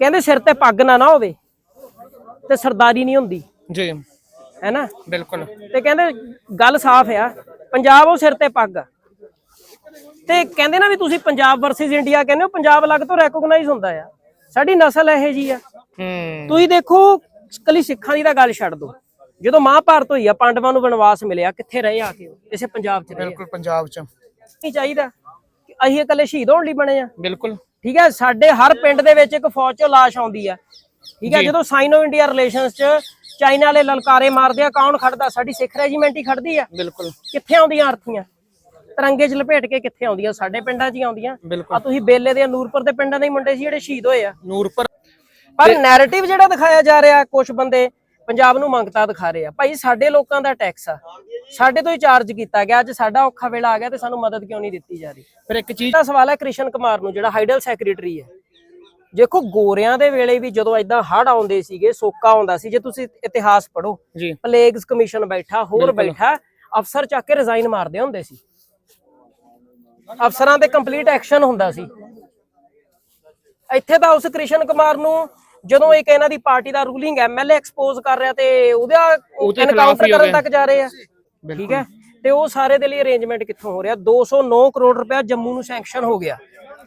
ਕਹਿੰਦੇ ਸਿਰ ਤੇ ਪੱਗ ਨਾ ਨਾ ਹੋਵੇ ਤੇ ਸਰਦਾਰੀ ਨਹੀਂ ਹੁੰਦੀ ਜੀ। ਹੈਨਾ? ਬਿਲਕੁਲ। ਤੇ ਕਹਿੰਦੇ ਗੱਲ ਸਾਫ਼ ਆ ਪੰਜਾਬ ਉਹ ਸਿਰ ਤੇ ਪੱਗ। ਆ ਤੇ ਕਹਿੰਦੇ ਨਾ ਵੀ ਤੁਸੀਂ ਪੰਜਾਬ ਵਰਸਸ ਇੰਡੀਆ ਕਹਿੰਦੇ ਹੋ ਪੰਜਾਬ ਅਲੱਗ ਤੋਂ ਰੈਕੋਗਨਾਈਜ਼ ਹੁੰਦਾ ਆ। ਸਾਡੀ ਨਸਲ ਇਹੋ ਜੀ ਆ। ਹੂੰ। ਤੁਸੀਂ ਦੇਖੋ ਕੱਲੀ ਸਿੱਖਾਂ ਦੀ ਤਾਂ ਗੱਲ ਛੱਡ ਦਿਓ। ਜਦੋਂ ਮਹਾਭਾਰਤ ਹੋਈ ਆ ਪਾਂਡਵਾਂ ਨੂੰ ਵਨਵਾਸ ਮਿਲਿਆ ਕਿੱਥੇ ਰਹੇ ਆ ਕੇ ਉਹ? ਇਸੇ ਪੰਜਾਬ 'ਚ ਰਹੇ ਆ। ਬਿਲਕੁਲ ਪੰਜਾਬ ਚ। ਨਹੀਂ ਚਾਹੀਦਾ ਕਿ ਅਸੀਂ ਇਕੱਲੇ ਸ਼ਹੀਦ ਹੋਣ ਲਈ ਬਣੇ ਆ। ਬਿਲਕੁਲ। ਠੀਕ ਹੈ? ਸਾਡੇ ਹਰ ਪਿੰਡ ਦੇ ਵਿੱਚ ਇੱਕ ਫੌਜ ਚੋਂ ਲਾਸ਼ ਆਉਂਦੀ ਆ। ਠੀਕ ਹੈ? ਜਦੋਂ ਸਾਈਨੋ ਇੰਡੀਆ ਰਿਲੇਸ਼ਨਸ 'ਚ ਚਾਈਨਾ ਵਾਲੇ ਲਲਕਾਰੇ ਮਾਰਦੇ ਆ ਕੌਣ ਖੜਦਾ? ਸਾਡੀ ਸਿੱਖ ਰੈਜੀਮੈਂਟ ਹੀ ਖੜਦੀ ਆ। ਬਿਲਕੁਲ। ਕਿੱਥੇ ਆਉਂਦੀਆਂ ਅਰਥੀਆਂ ਤਿਰੰਗੇ 'ਚ ਲਪੇਟ ਕੇ ਕਿੱਥੇ ਆਉਂਦੀਆਂ? ਸਾਡੇ ਪਿੰਡਾਂ 'ਚ ਹੀ ਆਉਂਦੀਆਂ। ਆ ਤੁਸੀਂ ਬੇਲੇ ਦੇ ਨੂਰਪੁਰ ਦੇ ਪਿੰਡਾਂ ਦੇ ਮੁੰਡੇ ਸੀ ਜਿਹੜੇ ਸ਼ਹੀਦ ਹੋਏ ਆ। ਨੂਰਪੁਰ ਪਰ ਨੈਰੇਟਿਵ ਜਿਹੜਾ ਦਿਖਾਇਆ ਜਾ ਰਿਹਾ ਕੁਝ ਬੰਦੇ ਪੰਜਾਬ ਨੂੰ ਮੰਗਤਾ ਦਿਖਾ ਰਹੇ ਆ। ਭਾਈ ਸਾਡੇ ਲੋਕਾਂ ਦਾ ਟੈਕਸ ਆ। ਸਾਡੇ ਤੋਂ ਹੀ ਚਾਰਜ ਕੀਤਾ ਗਿਆ। ਅੱਜ ਸਾਡਾ ਔਖਾ ਵੇਲਾ ਆ ਗਿਆ ਤੇ ਸਾਨੂੰ ਮਦਦ ਕਿਉਂ ਨਹੀਂ ਦਿੱਤੀ ਜਾ ਰਹੀ? ਫਿਰ ਇੱਕ ਚੀਜ਼ ਦਾ ਸਵਾਲ ਹੈ ਕ੍ਰਿਸ਼ਨ ਕੁਮਾਰ ਨੂੰ ਜਿਹੜਾ ਹਾਈਡਲ ਸੈਕਟਰੀ ਹੈ। ਦੇਖੋ ਗੋਰਿਆਂ ਦੇ ਵੇਲੇ ਵੀ ਜਦੋਂ ਇਦਾਂ ਹੜ ਆਉਂਦੇ ਸੀਗੇ ਸੋਕਾ ਆਉਂਦਾ ਸੀ ਜੇ ਤੁਸੀਂ ਇਤਿਹਾਸ ਪੜ੍ਹੋ ਜੀ। ਪਲੇਗਸ ਕਮਿਸ਼ਨ ਬੈਠਾ ਹੋਰ ਬੈਠਾ ਅਫਸਰ ਚੱਕ ਕੇ ਰਿਜ਼ਾਈਨ ਮਾਰਦੇ ਹੁੰਦੇ ਸੀ। ਅਫਸਰਾਂ ਤੇ ਕੰਪਲੀਟ ਐਕਸ਼ਨ ਹੁੰਦਾ ਸੀ। ਇੱਥੇ ਤਾਂ ਉਸ ਕ੍ਰਿਸ਼ਨ ਕੁਮਾਰ ਨੂੰ ਜਦੋਂ ਇੱਕ ਇਹਨਾਂ ਦੀ ਪਾਰਟੀ ਦਾ ਰੂਲਿੰਗ ਐਮਐਲਏ ਐਕਸਪੋਜ਼ ਕਰ ਰਿਹਾ ਤੇ ਉਹਦਾ ਐਨਕਾਊਂਟਰ ਕਰਨ। ਤੱਕ ਜਾ ਰਹੇ ਆ। ਠੀਕ ਹੈ? ਤੇ ਉਹ ਸਾਰੇ ਦੇ ਲਈ ਅਰੇਂਜਮੈਂਟ ਕਿੱਥੋਂ ਹੋ ਰਿਹਾ? 209 ਕਰੋੜ ਰੁਪਇਆ ਜੰਮੂ ਨੂੰ ਸੈਂਕਸ਼ਨ ਹੋ ਗਿਆ।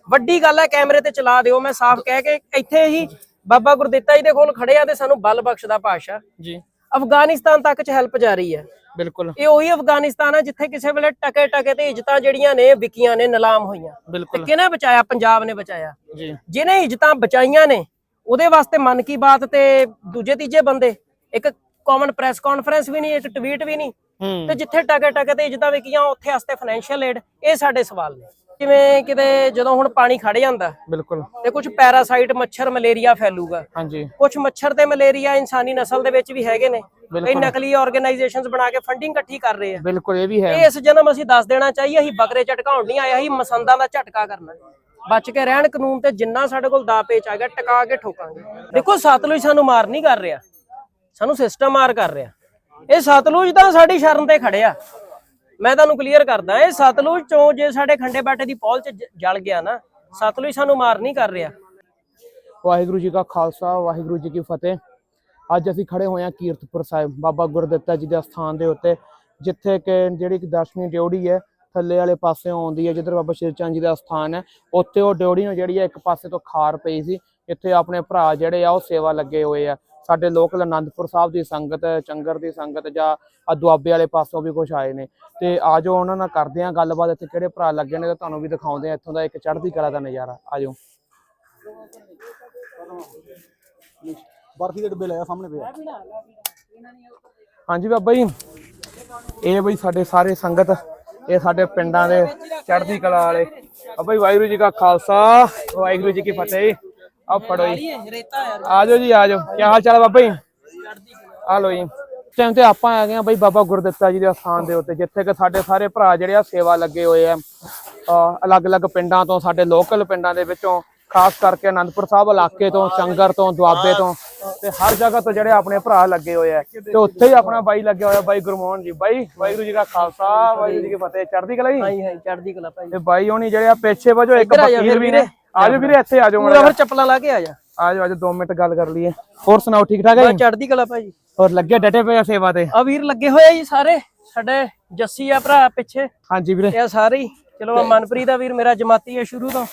ਵੱਡੀ ਗੱਲ ਹੈ ਕੈਮਰੇ ਤੇ ਚਲਾ ਦਿਓ ਮੈਂ ਸਾਫ਼ ਕਹਿ ਕੇ ਇੱਥੇ ਹੀ ਬਾਬਾ ਗੁਰਦਿੱਤਾ ਜੀ ਦੇ ਕੋਲ ਖੜੇ ਆ ਤੇ ਸਾਨੂੰ ਬਲ ਬਖਸ਼ਦਾ ਪਾਸ਼ਾ ਜੀ। ਅਫਗਾਨਿਸਤਾਨ ਤੱਕ ਚ ਹੈਲਪ ਜਾਰੀ ਹੈ। ਬਿਲਕੁਲ। ਇਹ ਉਹੀ ਅਫਗਾਨਿਸਤਾਨ ਹੈ ਜਿੱਥੇ ਕਿਸੇ ਵੇਲੇ ਟਕੇ ਟਕੇ ਤੇ ਇੱਜ਼ਤਾਂ ਜਿਹੜੀਆਂ ਨੇ ਵਿਕੀਆਂ ਨੇ ਨਿਲਾਮ ਹੋਈਆਂ। ਤੇ ਕਿਹਨੇ ਬਚਾਇਆ? ਪੰਜਾਬ ਨੇ ਬਚਾਇਆ। ਜੀ। ਜਿਹਨੇ ਇੱਜ਼ਤਾਂ ਬਚਾਈਆਂ ਨੇ ਉਹਦੇ ਵਾਸਤੇ ਮਨ ਕੀ ਬਾਤ ਤੇ ਦੂਜੇ ਤੀਜੇ ਬੰਦੇ ਇੱਕ ਕਾਮਨ ਪ੍ਰੈਸ ਕਾਨਫਰੰਸ ਵੀ ਨਹੀਂ ਇੱਕ ਟਵੀਟ ਵੀ ਨਹੀਂ ਤੇ ਜਿੱਥੇ ਟਕੇ ਟਕੇ ਤੇ ਇੱਜ਼ਤਾਂ ਵਿਕੀਆਂ ਉੱਥੇ ਵਾਸਤੇ ਫਾਈਨੈਂਸ਼ੀਅਲ ਏਡ ਇਹ ਸਾਡੇ ਸਵਾਲ ਨੇ। ਜਿਵੇਂ ਕਿਤੇ ਜਦੋਂ ਹੁਣ ਪਾਣੀ ਖੜ ਜਾਂਦਾ ਬਿਲਕੁਲ। ਤੇ ਕੁਝ ਪੈਰਾਸਾਈਟ ਮੱਛਰ ਮਲੇਰੀਆ ਫੈਲੂਗਾ। ਹਾਂਜੀ। ਕੁਝ ਮੱਛਰ ਤੇ ਮਲੇਰੀਆ ਇਨਸਾਨੀ ਨਸਲ ਦੇ ਵਿੱਚ ਵੀ ਹੈਗੇ ਨੇ ਕਈ ਨਕਲੀ ਆਰਗੇਨਾਈਜੇਸ਼ਨਸ ਬਣਾ ਕੇ ਫੰਡਿੰਗ ਇਕੱਠੀ ਕਰ ਰਹੇ ਆ। ਬਿਲਕੁਲ ਇਹ ਵੀ ਹੈ। ਇਸ ਜਨਮ ਅਸੀਂ ਦੱਸ ਦੇਣਾ ਚਾਹੀਏ ਅਸੀਂ ਬਕਰੇ ਝਟਕਾਉਣ ਨਹੀਂ ਆਏ ਅਸੀਂ ਮਸੰਦਾਂ ਦਾ ਝਟਕਾ ਕਰਨਾ। ਬਚ ਕੇ ਰਹਿਣ ਕਾਨੂੰਨ ਤੇ ਜਿੰਨਾ ਸਾਡੇ ਕੋਲ ਦਾ ਆ ਗਿਆ, ਟਿਕਾ ਕੇ ਠੋਕਾਂਗੇ। ਦੇਖੋ, ਸਤਲੁਜ ਸਾਨੂੰ ਮਾਰ ਨਹੀਂ ਕਰ ਰਿਹਾ। ਸਾਨੂੰ ਸਿਸਟਮ ਮਾਰ ਕਰ ਰਿਹਾ। ਇਹ ਸਤਲੁਜ ਤਾਂ ਸਾਡੀ ਸ਼ਰਨ ਤੇ ਖੜਿਆ ਮੈਂ ਤੁਹਾਨੂੰ ਕਲੀਅਰ ਕਰਦਾ, ਇਹ ਸਤਲੁਜ ਚੋਂ ਜੇ ਸਾਡੇ ਖੰਡੇ ਬਾਟੇ ਦੀ ਪੌਲ ਚ ਜਲ ਗਿਆ ਨਾ, ਸਤਲੁਜ ਸਾਨੂੰ ਮਾਰ ਨਹੀਂ ਕਰ ਰਿਹਾ। ਵਾਹਿਗੁਰੂ ਜੀ ਕਾ ਖਾਲਸਾ, ਵਾਹਿਗੁਰੂ ਜੀ ਕੀ ਫਤਿਹ। ਅੱਜ ਅਸੀਂ ਖੜੇ ਹੋਏ ਹਾਂ ਕੀਰਤਪੁਰ ਸਾਹਿਬ, ਬਾਬਾ ਗੁਰਦਿੱਤਾ ਜੀ ਦੇ ਸਥਾਨ ਦੇ ਉੱਤੇ, ਜਿੱਥੇ ਕਿ ਜਿਹੜੀ ਇੱਕ ਦਰਸ਼ਨੀ ਡਿਉੜੀ ਹੈ ਥੱਲੇ ਵਾਲੇ ਪਾਸੇ ਆਉਂਦੀ ਹੈ ਜਿੱਧਰ ਬਾਬਾ ਸ਼੍ਰੀ ਚੰਦ ਜੀ ਦਾ ਸਥਾਨ ਹੈ ਉੱਥੇ ਉਹ ਡਿਉੜੀ ਨੂੰ ਜਿਹੜੀ ਹੈ ਇੱਕ ਪਾਸੇ ਤੋਂ ਖਾਰ ਪਈ ਸੀ ਇੱਥੇ ਆਪਣੇ ਭਰਾ ਜਿਹੜੇ ਆ ਉਹ ਸੇਵਾ ਲੱਗੇ ਹੋਏ ਆ। ਸਾਡੇ ਲੋਕਲ ਆਨੰਦਪੁਰ ਸਾਹਿਬ ਦੀ ਸੰਗਤ ਚੰਗਰ ਦੀ ਸੰਗਤ ਜਾਂ ਦੁਆਬੇ ਵਾਲੇ ਪਾਸੋਂ ਵੀ ਕੁਝ ਆਏ ਨੇ। ਤੇ ਆਜੋ ਉਹਨਾਂ ਨਾਲ ਕਰਦੇ ਆ ਗੱਲਬਾਤ ਇੱਥੇ ਕਿਹੜੇ ਭਰਾ ਲੱਗੇ ਨੇ ਤੇ ਤੁਹਾਨੂੰ ਵੀ ਦਿਖਾਉਂਦੇ ਆ ਇੱਥੋਂ ਦਾ ਇੱਕ ਚੜ੍ਹਦੀ ਕਲਾ ਦਾ ਨਜ਼ਾਰਾ। ਆਜੋ। ਬਰਫੀ ਦੇ ਡੱਬੇ ਲਿਆ ਸਾਹਮਣੇ ਪਿਆ। ਹਾਂਜੀ ਬਾਬਾ ਜੀ ਇਹ ਬਈ ਸਾਡੇ ਸਾਰੇ ਸੰਗਤ ਇਹ ਸਾਡੇ ਪਿੰਡਾਂ ਦੇ ਚੜ੍ਹਦੀ ਕਲਾ ਵਾਲੇ। ਬਾਬਾ ਜੀ ਵਾਹਿਗੁਰੂ ਜੀ ਕਾ ਖਾਲਸਾ, ਵਾਹਿਗੁਰੂ ਜੀ ਕੀ ਫਤਿਹ। ਆ ਫੜੋ ਜੀ। ਆਜੋ ਜੀ, ਆਜੋ। ਕੀ ਹਾਲ ਚਾਲ ਬਾਬਾ ਜੀ? ਆ ਲੋ ਜੀ। ਟਾਈਮ ਤੇ ਆਪਾਂ ਆ ਗਏ ਆ ਬਈ ਬਾਬਾ ਗੁਰਦਿੱਤਾ ਜੀ ਦੇ ਸਥਾਨ ਦੇ ਉੱਤੇ, ਜਿੱਥੇ ਕਿ ਸਾਡੇ ਸਾਰੇ ਭਰਾ ਜਿਹੜੇ ਆ ਸੇਵਾ ਲੱਗੇ ਹੋਏ ਆ। ਅਲੱਗ-ਅਲੱਗ ਪਿੰਡਾਂ ਤੋਂ, ਸਾਡੇ ਲੋਕਲ ਪਿੰਡਾਂ ਦੇ ਵਿੱਚੋਂ, ਖਾਸ ਕਰਕੇ ਅਨੰਦਪੁਰ ਸਾਹਿਬ ਇਲਾਕੇ ਤੋਂ, ਚੰਗਰ ਤੋਂ, ਦੁਆਬੇ ਤੋਂ। ਤੇ ਹਰ ਜਗ੍ਹਾ ਤੋਂ ਜਿਹੜੇ ਆਪਣੇ ਭਰਾ ਲੱਗੇ ਹੋਏ ਆ ਤੇ ਉੱਥੇ ਹੀ ਆਪਣਾ ਬਾਈ ਲੱਗਿਆ ਹੋਇਆ ਬਾਈ ਗੁਰਮੋਹਨ ਜੀ। ਬਾਈ ਵਾਹਿਗੁਰੂ ਜੀ ਕਾ ਖਾਲਸਾ ਵਾਹਿਗੁਰੂ ਜੀ ਕੀ ਫਤਿਹ। ਚੜ੍ਹਦੀ ਕਲਾ ਜੀ? ਹਾਂਜੀ ਹਾਂਜੀ ਚੜ੍ਹਦੀ ਕਲਾ ਭਾਈ। ਤੇ ਬਾਈ ਹੋਣੀ ਜਿਹੜੇ ਆ ਪੇਛੇ ਵਜੋ ਇੱਕ ਆ ਫਿਰ ਵੀ ਨੇ। ਆਜੋ ਵੀਰੇ ਇੱਥੇ ਆਜੋ ਪੂਰਾ ਫਿਰ ਚੱਪਲਾਂ ਲਾ ਕੇ ਆ ਜਾ। ਆਜੋ ਆਜੋ 2 ਮਿੰਟ ਗੱਲ ਕਰ ਲਈਏ। ਹੋਰ ਸੁਣਾਓ ਠੀਕ ਠਾਕ ਹੈ ਚੜ੍ਹਦੀ ਕਲਾ ਭਾਈ। ਹੋਰ ਲੱਗੇ ਡਟੇ ਪਏ ਆ ਸੇਵਾ ਤੇ? ਆ ਵੀਰ ਲੱਗੇ ਹੋਏ ਆ ਜੀ ਸਾਰੇ। ਸਾਡੇ ਜੱਸੀ ਆ ਭਰਾ ਪਿੱਛੇ। ਹਾਂਜੀ ਵੀਰੇ। ਇਹ ਆ ਸਾਰੇ ਚਲੋ ਆ ਮਨਪ੍ਰੀਤ ਦਾ ਵੀਰ ਮੇਰਾ ਜਮਾਤੀ ਹੈ ਸ਼ੁਰੂ ਤੋਂ।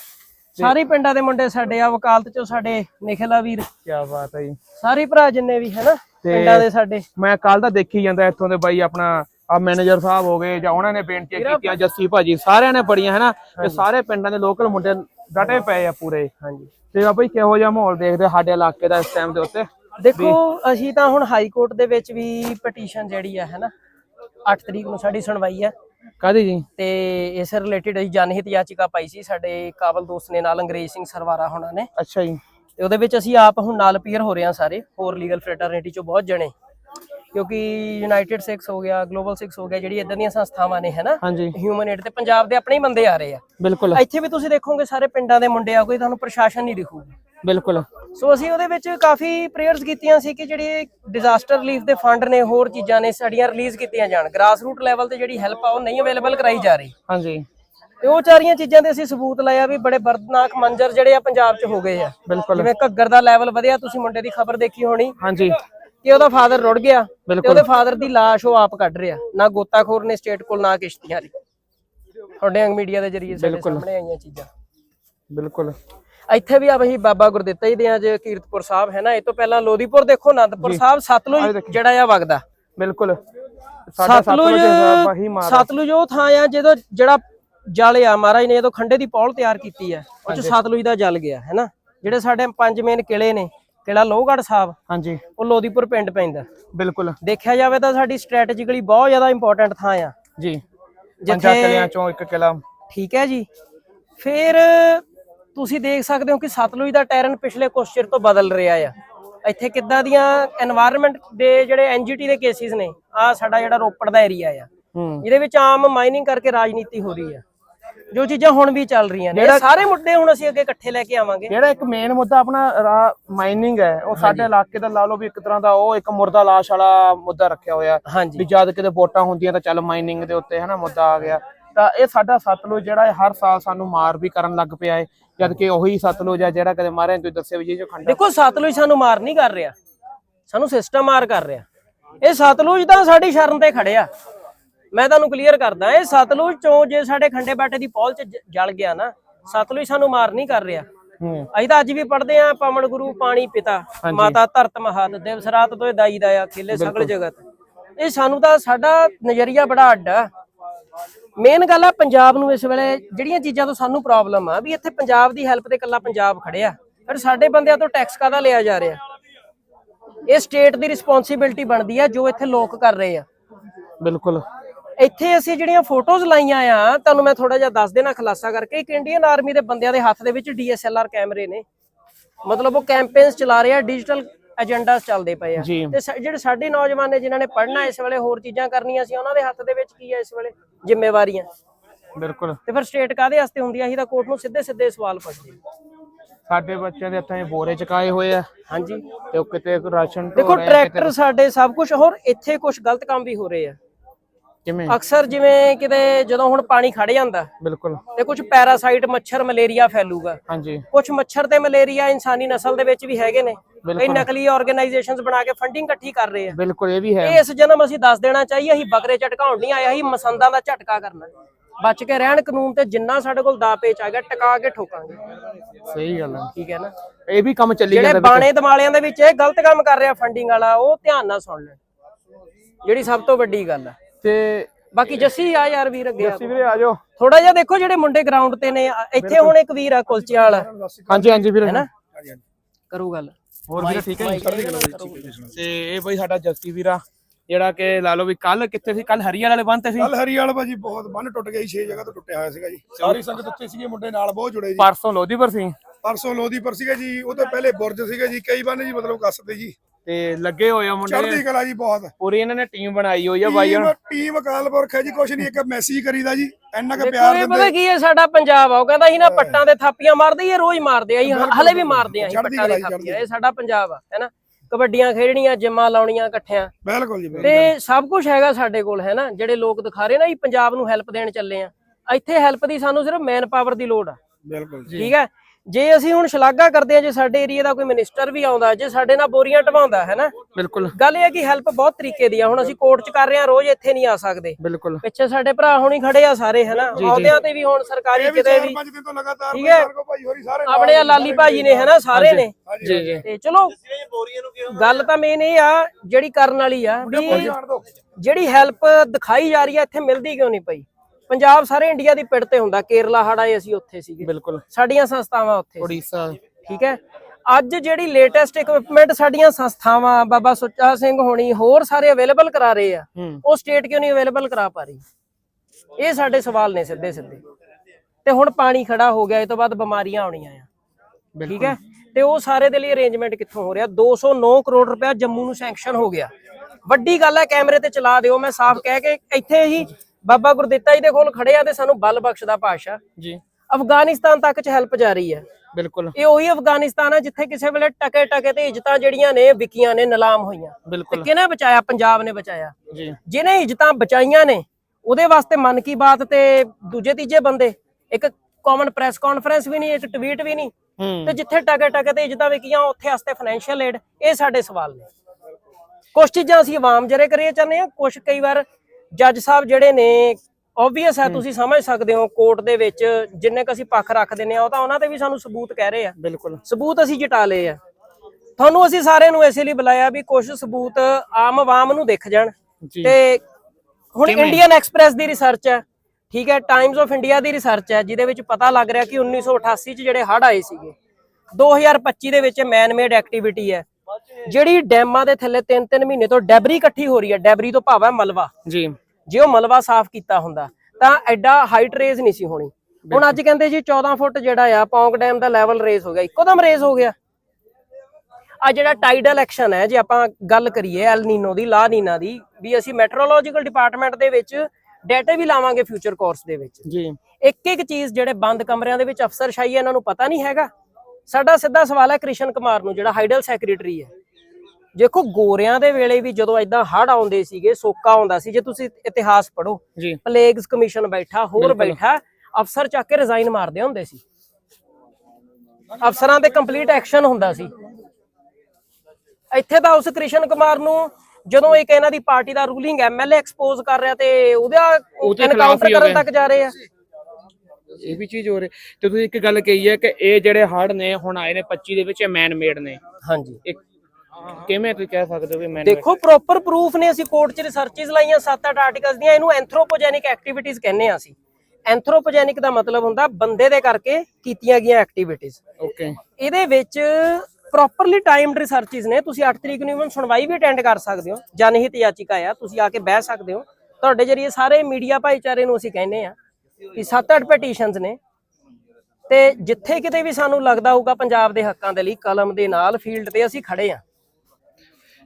ਸਾਰੇ ਪਿੰਡਾਂ ਦੇ ਮੁੰਡੇ ਸਾਡੇ ਆ ਵਕਾਲਤ ਚੋਂ ਸਾਡੇ ਨਿਖਿਲਾ ਵੀਰ। ਕੀ ਬਾਤ ਹੈ ਜੀ। ਸਾਰੇ ਭਰਾ ਜਿੰਨੇ ਵੀ ਹੈਨਾ ਪਿੰਡਾਂ ਦੇ ਸਾਡੇ। ਮੈਂ ਕੱਲ ਦਾ ਦੇਖੀ ਜਾਂਦਾ ਇੱਥੋਂ ਦੇ ਬਾਈ ਆਪਣਾ ਆ ਮੈਨੇਜਰ ਸਾਹਿਬ ਹੋ ਗਏ ਜਾਂ ਉਹਨਾਂ ਨੇ ਬੇਨਤੀਆਂ ਕੀਤੀਆਂ ਜੱਸੀ ਭਾਜੀ ਸਾਰਿਆਂ ਨੇ ਬੜੀਆਂ ਹੈ ਨਾ? ਤੇ ਸਾਰੇ ਪਿੰਡਾਂ ਦੇ ਲੋਕਲ ਮੁੰਡੇ ਡਟੇ ਪਏ ਆ ਪੂਰੇ। ਹਾਂਜੀ। ਤੇ ਆ ਬਈ ਕਿਹੋ ਜਿਹਾ ਮਾਹੌਲ ਦੇਖਦੇ ਸਾਡੇ ਇਲਾਕੇ ਦਾ ਇਸ ਟਾਈਮ ਦੇ ਉੱਤੇ? ਦੇਖੋ ਅਸੀਂ ਤਾਂ ਹੁਣ ਹਾਈ ਕੋਰਟ ਦੇ ਵਿੱਚ ਵੀ ਪਟੀਸ਼ਨ ਜਿਹੜੀ ਆ ਹੈਨਾ 8 ਤਰੀਕ ਨੂੰ ਸਾਡੀ ਸੁਣਵਾਈ ਹੈ ਕਾਦੀ ਜੀ? ਤੇ ਇਸ ਰਿਲੇਟਡ ਅਸੀਂ ਜਨਹਿਤ ਯਾਚਿਕਾ ਪਾਈ ਸੀ ਸਾਡੇ ਕਾਬਲ ਦੋਸਤ ਨੇ ਨਾਲ ਅੰਗਰੇਜ਼ ਸਿੰਘ ਸਰਵਾਰਾ ਹੋਣਾ ਨੇ। ਅੱਛਾ ਜੀ। ਤੇ ਉਹਦੇ ਵਿੱਚ ਅਸੀਂ ਆਪ ਹੁਣ ਨਾਲ ਪੀਅਰ ਹੋ ਰਹੇ ਹਾਂ ਸਾਰੇ ਹੋਰ ਲੀਗਲ ਫਰੈਟਰਨਿਟੀ ਚੋਂ ਬਹੁਤ ਜਣੇ। ਕਿਉਂਕਿ ਯੂਨਾਈਟਿਡ ਸਿਕਸ ਹੋ ਗਿਆ ਗਲੋਬਲ ਸਿਕਸ ਹੋ ਗਿਆ ਜਿਹੜੀ ਇਦਾਂ ਦੀਆਂ ਸੰਸਥਾਵਾਂ ਨੇ ਹੈਨਾ? ਹਿਊਮਨ ਏਡ ਤੇ ਪੰਜਾਬ ਦੇ ਆਪਣੇ ਹੀ ਬੰਦੇ ਆ ਰਹੇ ਆ। ਬਿਲਕੁਲ। ਇੱਥੇ ਵੀ ਤੁਸੀਂ ਦੇਖੋਗੇ ਸਾਰੇ ਪਿੰਡਾਂ ਦੇ ਮੁੰਡੇ ਆ ਕੋਈ ਤੁਹਾਨੂੰ ਪ੍ਰਸ਼ਾਸਨ ਨਹੀਂ ਦਿਖੂਗਾ। ਬਿਲਕੁਲ। ਸੋ ਅਸੀਂ ਉਹਦੇ ਵਿੱਚ ਕਾਫੀ ਪ੍ਰੇਅਰਸ ਕੀਤੀਆਂ ਸੀ ਕਿ ਜਿਹੜੀ ਡਿਜ਼ਾਸਟਰ ਰਿਲੀਫ ਦੇ ਫੰਡ ਨੇ ਹੋਰ ਚੀਜ਼ਾਂ ਨੇ ਸਾਡੀਆਂ ਰਿਲੀਜ਼ ਕੀਤੀਆਂ ਜਾਣ। ਗ੍ਰਾਸ ਰੂਟ ਲੈਵਲ ਤੇ ਜਿਹੜੀ ਹੈਲਪ ਆ ਉਹ ਨਹੀਂ ਅਵੇਲੇਬਲ ਕਰਾਈ ਜਾ ਰਹੀ। ਹਾਂਜੀ। ਤੇ ਉਹ ਚਾਰੀਆਂ ਚੀਜ਼ਾਂ ਦੇ ਅਸੀਂ ਸਬੂਤ ਲਿਆ ਵੀ ਬੜੇ ਦਰਦਨਾਕ ਮੰਜ਼ਰ ਜਿਹੜੇ ਆ ਪੰਜਾਬ 'ਚ ਹੋ ਗਏ ਆ। ਬਿਲਕੁਲ। ਜਿਵੇਂ ਘੱਗਰ ਦਾ ਲੈਵਲ ਵਧਿਆ ਤੁਸੀਂ ਮੁੰਡੇ ਦੀ ਖਬਰ ਦੇਖੀ ਹੋਣੀ। ਹਾਂਜੀ। ਕਿ ਉਹਦਾ ਫਾਦਰ ਰੁੜ ਗਿਆ ਤੇ। ਉਹਦੇ ਫਾਦਰ ਦੀ ਲਾਸ਼ ਉਹ ਆਪ ਕੱਢ ਰਿਹਾ। ਨਾ ਗੋਤਾਖੋਰ ਨੇ ਸਟੇਟ ਕੋਲ ਨਾ ਕਿਸ਼ਤੀਆਂ ਦੀ। ਤੁਹਾਡੇ ਅੰਗ ਮੀਡੀਆ ਦੇ ਜਰੀਏ ਸਾਡੇ ਸਾਹਮਣੇ ਆਈਆਂ ਚੀਜ਼ਾਂ। ਬਿਲਕੁਲ। ਇੱਥੇ ਵੀ ਆ ਬਈ ਬਾਬਾ ਗੁਰਦਿੱਤਾ ਜੀ ਦੇ ਅੱਜ ਕੀਰਤਪੁਰ ਸਾਹਿਬ ਹੈ ਨਾ ਇਹ ਤੋਂ ਪਹਿਲਾਂ ਲੋਧੀਪੁਰ ਦੇਖੋ ਆਨੰਦਪੁਰ ਸਾਹਿਬ ਸਤਲੁਜ ਜਿਹੜਾ ਆ ਵਗਦਾ। ਬਿਲਕੁਲ। ਸਤਲੁਜ ਸਤਲੁਜ ਉਹ ਥਾਂ ਆ ਜਦੋਂ ਜਿਹੜਾ ਜਲ ਆ ਮਹਾਰਾਜ ਨੇ ਜਦੋਂ ਖੰਡੇ ਦੀ ਪੌਲ ਤਿਆਰ ਕੀਤੀ ਹੈ ਉਹ ਚ ਸਤਲੁਜ ਦਾ ਜਲ ਗਿਆ ਹੈ ਨਾ? ਜਿਹੜੇ ਸਾਡੇ ਪੰਜ ਮੇਨ ਕਿਲੇ ਨੇ ਕਿਲਾ ਲੋਹਗੜ੍ਹ ਸਾਹਿਬ ਹਾਂਜੀ। ਉਹ ਲੋਧੀਪੁਰ ਪਿੰਡ ਪੈਂਦਾ। ਬਿਲਕੁਲ। ਦੇਖਿਆ ਜਾਵੇ ਤਾਂ ਸਾਡੀ ਸਟ੍ਰੈਟੇਜਿਕਲੀ ਬਹੁਤ ਜ਼ਿਆਦਾ ਇੰਪੋਰਟੈਂਟ ਥਾਂ ਆ। ਜੀ। ਪੰਜਾਂ ਕਿਲਿਆਂ ਚੋਂ ਇੱਕ ਕਿਲਾ। ਠੀਕ ਹੈ ਜੀ। ਫਿਰ ਤੁਸੀਂ ਦੇਖ ਸਕਦੇ ਹੋ ਕਿ ਸਤਲੁਜ ਦਾ ਟੈਰਨ ਪਿਛਲੇ ਕੁਝ ਚਿਰ ਤੋਂ ਬਦਲ ਰਿਹਾ ਆ। ਇੱਥੇ ਕਿੱਦਾਂ ਦੀਆਂ এনवायरमेंट ਦੇ ਜਿਹੜੇ ਐਨਜੀਟੀ ਦੇ ਕੇਸਿਸ ਨੇ ਆ ਸਾਡਾ ਜਿਹੜਾ ਰੋਪੜ ਦਾ ਏਰੀਆ ਆ। ਇਹਦੇ ਵਿੱਚ ਆਮ ਮਾਈਨਿੰਗ ਕਰਕੇ ਰਾਜਨੀਤੀ ਹੋ ਰਹੀ ਆ। ਜੋ ਚੀਜ਼ਾਂ ਹੁਣ ਵੀ ਚੱਲ ਰਹੀਆਂ ਨੇ ਸਾਰੇ ਮੁੱਦੇ ਹੁਣ ਅਸੀਂ ਅੱਗੇ ਇਕੱਠੇ ਲੈ ਕੇ ਆਵਾਂਗੇ। ਜਿਹੜਾ ਇੱਕ ਮੇਨ ਮੁੱਦਾ ਆਪਣਾ ਮਾਈਨਿੰਗ ਹੈ ਉਹ ਸਾਡੇ ਇਲਾਕੇ ਦਾ ਲਾ ਲੋ ਵੀ ਇੱਕ ਤਰ੍ਹਾਂ ਦਾ ਉਹ ਇੱਕ ਮੁਰਦਾ ਲਾਸ਼ ਵਾਲਾ ਮੁੱਦਾ ਰੱਖਿਆ ਹੋਇਆ। ਵੀ ਜਦ ਕਿਤੇ ਵੋਟਾਂ ਹੁੰਦੀਆਂ ਤਾਂ ਚੱਲ ਮਾਈਨਿੰਗ ਦੇ ਉੱਤੇ ਹਨਾ ਮੁੱਦਾ ਆ ਗਿਆ। ਤਾਂ ਇਹ ਸਾਡਾ ਸਤਲੁਜ ਜਿਹੜਾ ਹਰ ਸਾਲ ਸਾਨੂੰ ਮਾਰ ਵੀ ਕਰਨ ਲੱਗ ਪਿਆ ਹੈ ਜਦ ਕਿ ਉਹੀ ਸਤਲੁਜ ਹੈ ਜਿਹੜਾ ਕਦੇ ਮਾਰਿਆ ਤੁਸੀਂ ਦੱਸਿਆ ਵੀ ਜੀ ਜੋ ਖੰਡਾ ਦੇਖੋ ਸਤਲੁਜ ਸਾਨੂੰ ਮਾਰ ਨਹੀਂ ਕਰ ਰਿਹਾ। ਸਾਨੂੰ ਸਿਸਟਮ ਮਾਰ ਕਰ ਰਿਹਾ। ਇਹ ਸਤਲੁਜ ਤਾਂ ਸਾਡੀ ਸ਼ਰਨ ਤੇ ਖੜਿਆ ਮੈਂ ਤੁਹਾਨੂੰ ਕਲੀਅਰ ਕਰਦਾ ਇਹ ਸਤਲੁਜ ਚੋਂ ਜੇ ਸਾਡੇ ਖੰਡੇ ਬਾਟੇ ਦੀ ਪੌਲ ਚ ਜਲ ਗਿਆ ਨਾ ਸਤਲੁਜ ਸਾਨੂੰ ਮਾਰ ਨਹੀਂ ਕਰ ਰਿਹਾ। ਅਸੀਂ ਤਾਂ ਅੱਜ ਵੀ ਪੜਦੇ ਆ ਪਵਨ ਗੁਰੂ ਪਾਣੀ ਪਿਤਾ ਮਾਤਾ ਧਰਤ ਮਹਤ ਦਿਵਸ ਰਾਤ ਤੋਂ ਦਾਈ ਦਾ ਆ ਖੇਲੇ ਸਗਲ ਜਗਤ। ਇਹ ਸਾਨੂੰ ਤਾਂ ਸਾਡਾ ਨਜ਼ਰੀਆ ਬੜਾ ਅੱਡ ਆ। ਮੇਨ ਗੱਲ ਆ ਪੰਜਾਬ ਨੂੰ ਇਸ ਵੇਲੇ ਜਿਹੜੀਆਂ ਚੀਜ਼ਾਂ ਤੋਂ ਸਾਨੂੰ ਪ੍ਰੋਬਲਮ ਆ ਵੀ ਇੱਥੇ ਪੰਜਾਬ ਦੀ ਹੈਲਪ ਤੇ ਇਕੱਲਾ ਪੰਜਾਬ ਖੜਿਆ ਪਰ ਸਾਡੇ ਬੰਦਿਆਂ ਤੋਂ ਟੈਕਸ ਕਾਦਾ ਲਿਆ ਜਾ ਰਿਹਾ? ਇਹ ਸਟੇਟ ਦੀ ਰਿਸਪੌਂਸਿਬਿਲਟੀ ਬਣਦੀ ਆ ਜੋ ਇੱਥੇ ਲੋਕ ਕਰ ਰਹੇ ਆ। ਬਿਲਕੁਲ। ਇੱਥੇ ਅਸੀਂ ਜਿਹੜੀਆਂ ਫੋਟੋਜ਼ ਲਾਈਆਂ ਆ ਤੁਹਾਨੂੰ ਮੈਂ ਥੋੜਾ ਜਿਹਾ ਦੱਸ ਦੇਣਾ ਖੁਲਾਸਾ ਕਰਕੇ ਇੱਕ ਇੰਡੀਅਨ ਆਰਮੀ ਦੇ ਬੰਦਿਆਂ ਦੇ ਹੱਥ ਦੇ ਵਿੱਚ ਡੀਐਸਐਲਆਰ ਕੈਮਰੇ ਨੇ। ਮਤਲਬ ਉਹ ਕੈਂਪੇਨਸ ਚਲਾ ਰਹੇ ਆ ਡਿਜੀਟਲ ਏਜੰਡਾਸ ਚੱਲਦੇ ਪਏ ਆ। ਜੀ। ਤੇ ਸਾ- ਜਿਹੜੇ ਸਾਡੇ ਨੌਜਵਾਨ ਨੇ ਜਿਨ੍ਹਾਂ ਨੇ ਪੜ੍ਹਨਾ ਇਸ ਵੇਲੇ ਹੋਰ ਚੀਜ਼ਾਂ ਕਰਨੀਆਂ ਸੀ ਉਹਨਾਂ ਦੇ ਹੱਥ ਦੇ ਵਿੱਚ ਕੀ ਹੈ ਇਸ ਵੇਲੇ? ਜ਼ਿੰਮੇਵਾਰੀਆਂ। ਬਿਲਕੁਲ। ਤੇ ਫਿਰ ਸਟੇਟ ਕਾਦੇ ਵਾਸਤੇ ਹੁੰਦੀ ਆ? ਅਸੀਂ ਤਾਂ ਕੋਰਟ ਨੂੰ ਸਿੱਧੇ ਸਿੱਧੇ ਸਵਾਲ ਪੁੱਛਦੇ ਹਾਂ। ਸਾਡੇ ਬੱਚਿਆਂ ਦੇ ਹੱਥਾਂ 'ਚ ਬੋਰੇ ਚਕਾਏ ਹੋਏ ਆ। ਹਾਂਜੀ। ਤੇ ਉਹ ਕਿਤੇ ਰਾਸ਼ਨ ਢੋ ਦੇਖੋ ਰਹੇ ਆ, ਕਿਤੇ ਟਰੈਕਟਰ ਸਾਡੇ ਸਭ ਕੁਝ ਹੋਰ ਇੱਥੇ ਕੁਝ ਗਲਤ ਕੰਮ ਵੀ ਹੋ ਰਹੇ ਆ। ਕਿਵੇਂ? ਅਕਸਰ ਜਿਵੇਂ ਕਿਤੇ ਜਦੋਂ ਹੁਣ ਪਾਣੀ ਖੜ ਜਾਂਦਾ ਬਿਲਕੁਲ। ਤੇ ਕੁਝ ਪੈਰਾਸਾਈਟ ਮੱਛਰ ਮਲੇਰੀਆ ਫੈਲੂਗਾ। ਹਾਂਜੀ। ਕੁਝ ਮੱਛਰ ਤੇ ਮਲੇਰੀਆ ਇਨਸਾਨੀ ਨਸਲ ਦੇ ਵਿੱਚ ਵੀ ਹੈਗੇ ਨੇ। ਕਈ ਨਕਲੀ ਆਰਗੇਨਾਈਜੇਸ਼ਨਸ ਬਣਾ ਕੇ ਫੰਡਿੰਗ ਇਕੱਠੀ ਕਰ ਰਹੇ ਆ। ਬਿਲਕੁਲ ਇਹ ਵੀ ਹੈ। ਇਹ ਇਸ ਜਨਮ ਅਸੀਂ ਦੱਸ ਦੇਣਾ ਚਾਹੀਏ ਅਸੀਂ ਬੱਕਰੇ ਝਟਕਾਉਣ ਨਹੀਂ ਆਏ ਅਸੀਂ ਮਸੰਦਾਂ ਦਾ ਝਟਕਾ ਕਰਨਾ ਬਚ ਕੇ ਰਹਿਣ ਕਾਨੂੰਨ ਤੇ ਜਿੰਨਾ ਸਾਡੇ ਕੋਲ ਦਾ ਪੇਚ ਆ ਗਿਆ ਟਿਕਾ ਕੇ ਠੋਕਾਂਗੇ। ਸਹੀ ਗੱਲ ਹੈ। ਠੀਕ ਹੈ ਨਾ? ਇਹ ਵੀ ਕੰਮ ਚੱਲੀ ਜਿਹੜੇ ਜਾਂਦਾ ਬਾਣੇ ਦਮਾਲਿਆਂ ਦੇ ਵਿੱਚ ਇਹ ਗਲਤ ਕੰਮ ਕਰ ਰਿਹਾ ਫੰਡਿੰਗ ਵਾਲਾ ਉਹ ਧਿਆਨ ਨਾਲ ਸੁਣ ਲੈਣ ਜਿਹੜੀ ਸਭ ਤੋਂ ਵੱਡੀ ਗੱਲ ਹੈ ਤੇ ਬਾਕੀ ਜੱਸੀ ਆ ਯਾਰ ਵੀਰ ਅੱਗੇ ਅਸੀਂ ਵੀਰੇ ਆ ਜਾਓ। ਥੋੜਾ ਜਿਹਾ ਦੇਖੋ ਜਿਹੜੇ ਮੁੰਡੇ ਗਰਾਊਂਡ ਤੇ ਨੇ ਇੱਥੇ ਹੁਣ ਇੱਕ ਵੀਰ ਆ ਕੁਲਚਿਆਂ ਵਾਲਾ। ਹਾਂਜੀ ਹਾਂਜੀ ਵੀਰੇ। ਹੈਨਾ ਕਰੂ ਗੱਲ। ਹੋਰ ਵੀਰੇ ਠੀਕ ਹੈ ਤੇ ਇਹ ਬਈ ਸਾਡਾ ਜਸਤੀ ਵੀਰਾ ਜਿਹੜਾ ਕਿ ਲਾ ਲਓ ਵੀ ਕੱਲ ਕਿੱਥੇ ਸੀ? ਕੱਲ ਹਰੀਆਲ ਵਾਲੇ ਬੰਦ ਤੇ ਸੀ? ਕੱਲ ਹਰੀਵਾਲ ਭਾਜੀ ਬਹੁਤ ਬੰਨ ਟੁੱਟ ਗਿਆ ਜੀ 6 ਜਗ੍ਹਾ ਤੋਂ ਟੁੱਟਿਆ ਹੋਇਆ ਸੀਗਾ ਜੀ। ਸਾਰੀ ਸੰਗਤ ਉੱਤੇ ਸੀਗੇ ਮੁੰਡੇ ਨਾਲ ਬਹੁਤ ਜੁੜੇ ਜੀ। ਪਰਸੋਂ ਲੋਧੀਪੁਰ ਸੀ? ਪਰਸੋਂ ਲੋਧੀਪੁਰ ਸੀਗਾ ਜੀ ਉਹ ਤੋਂ ਪਹਿਲੇ ਬੁਰਜ ਸੀਗੇ ਜੀ ਕਈ ਬੰਨ ਜੀ ਮਤਲਬ ਕੱਸ ਤੇ ਜੀ। ਤੇ ਲੱਗੇ ਹੋਏ ਆ ਮੁੰਡੇ। ਚੜ੍ਹਦੀ ਕਲਾ ਜੀ ਬਹੁਤ। ਪੂਰੀ ਇਹਨਾਂ ਨੇ ਟੀਮ ਬਣਾਈ ਹੋਈ ਆ ਬਾਈ ਟੀਮ ਟੀਮ ਅਕਾਲਪੁਰਖ ਹੈ ਜੀ ਕੁਛ ਨਹੀਂ ਇੱਕ ਮੈਸੇਜ ਕਰੀਦਾ ਜੀ। ਇੰਨਾ ਕੁ ਪਿਆਰ ਇਹ ਦਿੰਦੇ ਪਤਾ ਕੀ ਹੈ ਸਾਡਾ ਪੰਜਾਬ ਆ ਉਹ ਕਹਿੰਦਾ ਸੀ ਨਾ ਪੱਟਾਂ ਦੇ ਥਾਪੀਆਂ ਮਾਰਦੇ ਇਹ ਰੋਜ਼ ਮਾਰਦੇ ਆ ਅਸੀਂ ਹਲੇ ਵੀ ਮਾਰਦੇ ਆ ਅਸੀਂ ਪੱਟਾਂ ਦੇ ਥਾਪੀਆਂ ਇਹ ਸਾਡਾ ਪੰਜਾਬ ਆ ਹੈਨਾ ਕਬੱਡੀਆਂ ਖੇਡਣੀਆਂ ਜਿੰਮਾਂ ਲਾਉਣੀਆਂ ਇਕੱਠਿਆਂ। ਬਿਲਕੁਲ ਜੀ। ਤੇ ਸਭ ਕੁਝ ਹੈਗਾ ਸਾਡੇ ਕੋਲ ਹੈਨਾ ਜਿਹੜੇ ਲੋਕ ਦਿਖਾ ਰਹੇ ਨਾ ਅਸੀਂ ਪੰਜਾਬ ਨੂੰ ਹੈਲਪ ਦੇਣ ਚੱਲੇ ਆ। ਇੱਥੇ ਹੈਲਪ ਦੀ ਸਾਨੂੰ ਸਿਰਫ ਮੈਨ ਪਾਵਰ ਦੀ ਲੋੜ ਆ। ਬਿਲਕੁਲ ਜੀ। ਠੀਕ ਹੈ? ਜੇ ਅਸੀਂ ਹੁਣ ਸ਼ਲਾਘਾ ਕਰਦੇ ਆ ਜੇ ਸਾਡੇ ਏਰੀਆ ਦਾ ਕੋਈ ਮਿਨਿਸਟਰ ਵੀ ਆਉਂਦਾ ਜੇ ਸਾਡੇ ਨਾਲ ਬੋਰੀਆਂ ਢਵਾਉਂਦਾ ਹੈ ਨਾ? ਬਿਲਕੁਲ। ਗੱਲ ਇਹ ਹੈ ਕਿ ਹੈਲਪ ਬਹੁਤ ਤਰੀਕੇ ਦੀ ਆ। ਹੁਣ ਅਸੀਂ ਕੋਰਟ 'ਚ ਕਰ ਰਹੇ ਆ ਰੋਜ਼ ਇੱਥੇ ਨਹੀਂ ਆ ਸਕਦੇ। ਬਿਲਕੁਲ। ਪਿੱਛੇ ਸਾਡੇ ਭਰਾ ਹੁਣੀ ਖੜੇ ਆ ਸਾਰੇ ਹਨਾ ਆਉਂਦਿਆਂ ਤੇ ਵੀ ਹੁਣ ਸਰਕਾਰੀ ਕਿਤੇ ਵੀ ਪੰਜ ਦਿਨ ਤੋਂ ਲਗਾਤਾਰ ਠੀਕ ਹੈ। ਭਾਈ ਕੋ ਭਾਈ ਹੋਰੀ ਸਾਰੇ ਨਾਲ ਆਪਣੇ ਆ ਲਾਲੀ ਭਾਜੀ ਨੇ ਹਨਾ ਸਾਰੇ ਨੇ। ਜੀ ਜੀ ਤੇ ਚਲੋ ਗੱਲ ਤਾਂ ਮੇਨ ਇਹ ਆ ਜਿਹੜੀ ਕਰਨ ਵਾਲੀ ਆ। ਜਿਹੜੀ ਹੈਲਪ ਦਿਖਾਈ ਜਾ ਰਹੀ ਆ ਇੱਥੇ ਮਿਲਦੀ ਕਿਉਂ ਨਹੀਂ ਪਈ? ਪੰਜਾਬ ਸਾਰੇ ਇੰਡੀਆ ਦੀ ਪਿੜ ਤੇ ਹੁੰਦਾ ਕੇਰਲਾ ਹੜਾਏ ਅਸੀਂ ਉੱਥੇ ਸੀਗੇ। ਬਿਲਕੁਲ। ਸਾਡੀਆਂ ਸੰਸਥਾਵਾਂ ਉੱਥੇ। ਉੜੀਸਾ। ਠੀਕ ਹੈ? ਅੱਜ ਜਿਹੜੀ ਲੇਟੈਸਟ ਇਕਵਿਪਮੈਂਟ ਸਾਡੀਆਂ ਸੰਸਥਾਵਾਂ ਬਾਬਾ ਸੁੱਚਾ ਸਿੰਘ ਹੋਣੀ ਹੋਰ ਸਾਰੇ ਅਵੇਲੇਬਲ ਕਰਾ ਰਹੇ ਆ ਉਹ ਸਟੇਟ ਕਿਉਂ ਨਹੀਂ ਅਵੇਲੇਬਲ ਕਰਾ ਪਾ ਰਹੀ? ਇਹ ਸਾਡੇ ਸਵਾਲ ਨੇ ਸਿੱਧੇ ਸਿੱਧੇ ਤੇ ਹੁਣ ਪਾਣੀ ਖੜਾ ਹੋ ਗਿਆ ਇਹ ਤੋਂ ਬਾਅਦ ਬਿਮਾਰੀਆਂ ਆਉਣੀਆਂ ਆ। ਠੀਕ ਹੈ? ਤੇ ਉਹ ਸਾਰੇ ਦੇ ਲਈ ਅਰੇਂਜਮੈਂਟ ਕਿੱਥੋਂ ਹੋ ਰਿਹਾ? 209 ਕਰੋੜ ਰੁਪਇਆ ਜੰਮੂ ਨੂੰ ਸੈਂਕਸ਼ਨ ਹੋ ਗਿਆ। ਵੱਡੀ ਗੱਲ ਹੈ ਕੈਮਰੇ ਤੇ ਚਲਾ ਦਿਓ ਮੈਂ ਸਾਫ਼ ਕਹਿ ਕੇ ਇੱਥੇ ਹੀ ਬਾਬਾ ਗੁਰਦਿੱਤਾ ਜੀ ਦੇ ਕੋਲ ਖੜੇ ਆ ਤੇ ਸਾਨੂੰ ਬਲ ਬਖਸ਼ਦਾ ਪਾਸ਼ਾ ਜੀ। ਅਫਗਾਨਿਸਤਾਨ ਤੱਕ ਚ ਹੈਲਪ ਜਾਰੀ ਹੈ। ਬਿਲਕੁਲ। ਇਹ ਉਹੀ ਅਫਗਾਨਿਸਤਾਨ ਹੈ ਜਿੱਥੇ ਕਿਸੇ ਵੇਲੇ ਟਕੇ ਟਕੇ ਤੇ ਇੱਜ਼ਤਾਂ ਜਿਹੜੀਆਂ ਨੇ ਵਿਕੀਆਂ ਨੇ ਨਿਲਾਮ ਹੋਈਆਂ। ਤੇ ਬਿਲਕੁਲ। ਕਿਹਨੇ ਬਚਾਇਆ? ਪੰਜਾਬ ਨੇ ਬਚਾਇਆ। ਜੀ। ਜਿਹਨੇ ਇੱਜ਼ਤਾਂ ਬਚਾਈਆਂ ਨੇ ਉਹਦੇ ਵਾਸਤੇ ਮਨ ਕੀ ਬਾਤ ਤੇ ਦੂਜੇ ਤੀਜੇ ਬੰਦੇ ਇੱਕ ਕਾਮਨ ਪ੍ਰੈਸ ਕਾਨਫਰੰਸ ਵੀ ਨਹੀਂ ਇੱਕ ਟਵੀਟ ਵੀ ਨਹੀਂ। ਹੂੰ। ਤੇ ਜਿੱਥੇ ਟਕੇ ਟਕੇ ਤੇ ਇੱਜ਼ਤਾਂ ਵਿਕੀਆਂ ਉੱਥੇ ਵਾਸਤੇ ਫਾਈਨੈਂਸ਼ੀਅਲ ਏਡ ਇਹ ਸਾਡੇ ਸਵਾਲ ਨੇ। ਕੁਝ ਚੀਜ਼ਾਂ ਅਸੀਂ ਆਵਾਮ ਜਰੇ ਕਰੀਏ ਚਾਹੁੰਦੇ ਆ ਕੁਝ ਕਈ ਵਾਰ ਜੱਜ ਸਾਹਿਬ ਜਿਹੜੇ ਨੇ ਆਬਵੀਅਸ ਹੈ ਤੁਸੀਂ ਸਮਝ ਸਕਦੇ ਹੋ ਕੋਰਟ ਦੇ ਵਿੱਚ ਜਿੰਨੇ ਕ ਅਸੀਂ ਪੱਖ ਰੱਖ ਦਿੰਨੇ ਆ ਉਹ ਤਾਂ ਉਹਨਾਂ ਤੇ ਵੀ ਸਾਨੂੰ ਸਬੂਤ ਕਹਿ ਰਹੇ ਆ। ਬਿਲਕੁਲ। ਸਬੂਤ ਅਸੀਂ ਜਟਾ ਲਏ ਆ। ਤੁਹਾਨੂੰ ਅਸੀਂ ਸਾਰਿਆਂ ਨੂੰ ਇਸੇ ਲਈ ਬੁਲਾਇਆ ਵੀ ਕੁਝ ਸਬੂਤ ਆਮ ਆਵਾਮ ਨੂੰ ਦਿਖ ਜਾਣ। ਤੇ ਹੁਣ ਇੰਡੀਅਨ ਐਕਸਪ੍ਰੈਸ ਦੀ ਰਿਸਰਚ ਹੈ ਠੀਕ ਹੈ ਟਾਈਮਜ਼ ਆਫ ਇੰਡੀਆ ਦੀ ਰਿਸਰਚ ਹੈ ਜਿਹਦੇ ਵਿੱਚ ਪਤਾ ਲੱਗ ਰਿਹਾ ਕਿ 1988 ਚ ਜਿਹੜੇ ਹੜ੍ਹ ਆਏ ਸੀਗੇ 2025 ਦੇ ਵਿੱਚ ਮੈਨ ਮੇਡ ਐਕਟੀਵਿਟੀ ਹੈ। ਜਿਹੜੀ ਡੈਮਾਂ ਦੇ ਥੱਲੇ 3-3 ਮਹੀਨੇ ਤੋਂ ਡੈਬਰੀ ਇਕੱਠੀ ਹੋ ਰਹੀ ਹੈ ਡੈਬਰੀ ਤੋਂ ਭਾਵ ਹੈ ਮਲਵਾ। ਜੀ। ਜੇ ਉਹ ਮਲਬਾ ਸਾਫ਼ ਕੀਤਾ ਹੁੰਦਾ ਤਾਂ ਐਡਾ ਹਾਈਟ ਰੇਜ਼ ਨਹੀਂ ਸੀ ਹੋਣੀ। ਹੁਣ ਅੱਜ ਕਹਿੰਦੇ ਜੀ 14 ਫੁੱਟ ਜਿਹੜਾ ਆ ਪੌਂਗ ਡੈਮ ਦਾ ਲੈਵਲ ਰੇਜ਼ ਹੋ ਗਿਆ ਇੱਕੋਦਮ ਰੇਜ਼ ਹੋ ਗਿਆ। ਆ ਜਿਹੜਾ ਟਾਈਡਲ ਐਕਸ਼ਨ ਹੈ ਜੇ ਆਪਾਂ ਗੱਲ ਕਰੀਏ ਐਲ ਨੀਨੋ ਦੀ ਲਾ ਨੀਨਾ ਦੀ ਵੀ ਅਸੀਂ ਮੈਟਰੋਲੋਜੀਕਲ ਡਿਪਾਰਟਮੈਂਟ ਦੇ ਵਿੱਚ ਡਾਟਾ ਵੀ ਲਾਵਾਂਗੇ ਫਿਊਚਰ ਕੋਰਸ ਦੇ ਵਿੱਚ। ਜੀ। ਇੱਕ ਇੱਕ ਚੀਜ਼ ਜਿਹੜੇ ਬੰਦ ਕਮਰਿਆਂ ਦੇ ਵਿੱਚ ਅਫਸਰਸ਼ਾਹੀ ਹੈ ਇਹਨਾਂ ਨੂੰ ਪਤਾ ਨਹੀਂ ਹੈਗਾ। ਸਾਡਾ ਸਿੱਧਾ ਸਵਾਲ ਹੈ ਕ੍ਰਿਸ਼ਨ ਕੁਮਾਰ ਨੂੰ ਜਿਹੜਾ ਹਾਈਡਲ ਸੈਕਟਰੀ ਹੈ। ਦੇਖੋ ਗੋਰਿਆਂ ਦੇ ਵੇਲੇ ਵੀ ਜਦੋਂ ਐਦਾਂ ਹੜ ਆਉਂਦੇ ਸੀਗੇ ਸੋਕਾ ਆਉਂਦਾ ਸੀ ਜੇ ਤੁਸੀਂ ਇਤਿਹਾਸ ਪੜ੍ਹੋ ਜੀ। ਪਲੇਗਸ ਕਮਿਸ਼ਨ ਬੈਠਾ ਹੋਰ ਬੈਠਾ ਅਫਸਰ ਚੱਕ ਕੇ ਰਿਜ਼ਾਈਨ ਮਾਰਦੇ ਹੁੰਦੇ ਸੀ। ਅਫਸਰਾਂ ਤੇ ਕੰਪਲੀਟ ਐਕਸ਼ਨ ਹੁੰਦਾ ਸੀ। ਇੱਥੇ ਤਾਂ ਉਸ ਕ੍ਰਿਸ਼ਨ ਕੁਮਾਰ ਨੂੰ ਜਦੋਂ ਇੱਕ ਇਹਨਾਂ ਦੀ ਪਾਰਟੀ ਦਾ ਰੂਲਿੰਗ ਐਮਐਲਏ ਐਕਸਪੋਜ਼ ਕਰ ਰਿਹਾ ਤੇ ਉਹਦਾ ਹੋ ਕਰਨ। ਤੱਕ ਜਾ ਰਹੇ ਆ। ਇਹ ਵੀ ਚੀਜ਼ ਹੋ। ਰਹੀ ਤੇ ਤੁਸੀਂ ਇੱਕ ਗੱਲ ਕਹੀ ਹੈ ਕਿ ਇਹ ਜਿਹੜੇ ਹੜ ਨੇ ਹੁਣ ਆਏ ਨੇ 25 ਦੇ ਵਿੱਚ ਮੈਨ ਮੇਡ ਨੇ। ਹਾਂਜੀ। ਇੱਕ ਕਿਵੇਂ ਤੁਸੀਂ ਕਹਿ ਸਕਦੇ ਹੋ ਵੀ ਮੈਨ ਦੇਖੋ ਪ੍ਰੋਪਰ ਪ੍ਰੂਫ ਨੇ ਅਸੀਂ ਕੋਰਟ 'ਚ ਰਿਸਰਚਸ ਲਾਈਆਂ 7-8 ਆਰਟੀਕਲਸ ਦੀਆਂ ਇਹਨੂੰ ਐਂਥਰੋਪੋਜੈਨਿਕ ਐਕਟੀਵਿਟੀਜ਼ ਕਹਿੰਦੇ ਆ ਅਸੀਂ। ਐਂਥਰੋਪੋਜੈਨਿਕ ਦਾ ਮਤਲਬ ਹੁੰਦਾ ਬੰਦੇ ਦੇ ਕਰਕੇ ਕੀਤੀਆਂ ਗਈਆਂ ਐਕਟੀਵਿਟੀਜ਼ ਓਕੇ ਇਹਦੇ ਵਿੱਚ ਪ੍ਰੋਪਰਲੀ ਟਾਈਮਡ ਰਿਸਰਚਸ ਨੇ ਤੁਸੀਂ 8 ਤਰੀਕ ਨੂੰ ਇਵਨ ਸੁਣਵਾਈ ਵੀ ਅਟੈਂਡ ਕਰ ਸਕਦੇ ਹੋ। ਜਨਹਿਤ ਯਾਚਿਕਾ ਆ ਤੁਸੀਂ ਆ ਕੇ ਬਹਿ ਸਕਦੇ ਹੋ। ਤੁਹਾਡੇ ਜਰੀਏ ਸਾਰੇ ਮੀਡੀਆ ਭਾਈਚਾਰੇ ਨੂੰ ਅਸੀਂ ਕਹਿੰਦੇ ਆ ਕਿ 7-8 ਪਟੀਸ਼ਨਸ ਨੇ। ਤੇ ਜਿੱਥੇ ਕਿਤੇ ਵੀ ਸਾਨੂੰ ਲੱਗਦਾ ਹੋਊਗਾ ਪੰਜਾਬ ਦੇ ਹੱਕਾਂ ਦੇ ਲਈ ਕਲਮ ਦੇ ਨਾਲ ਫੀਲਡ ਤੇ ਅਸੀਂ ਖੜੇ ਆ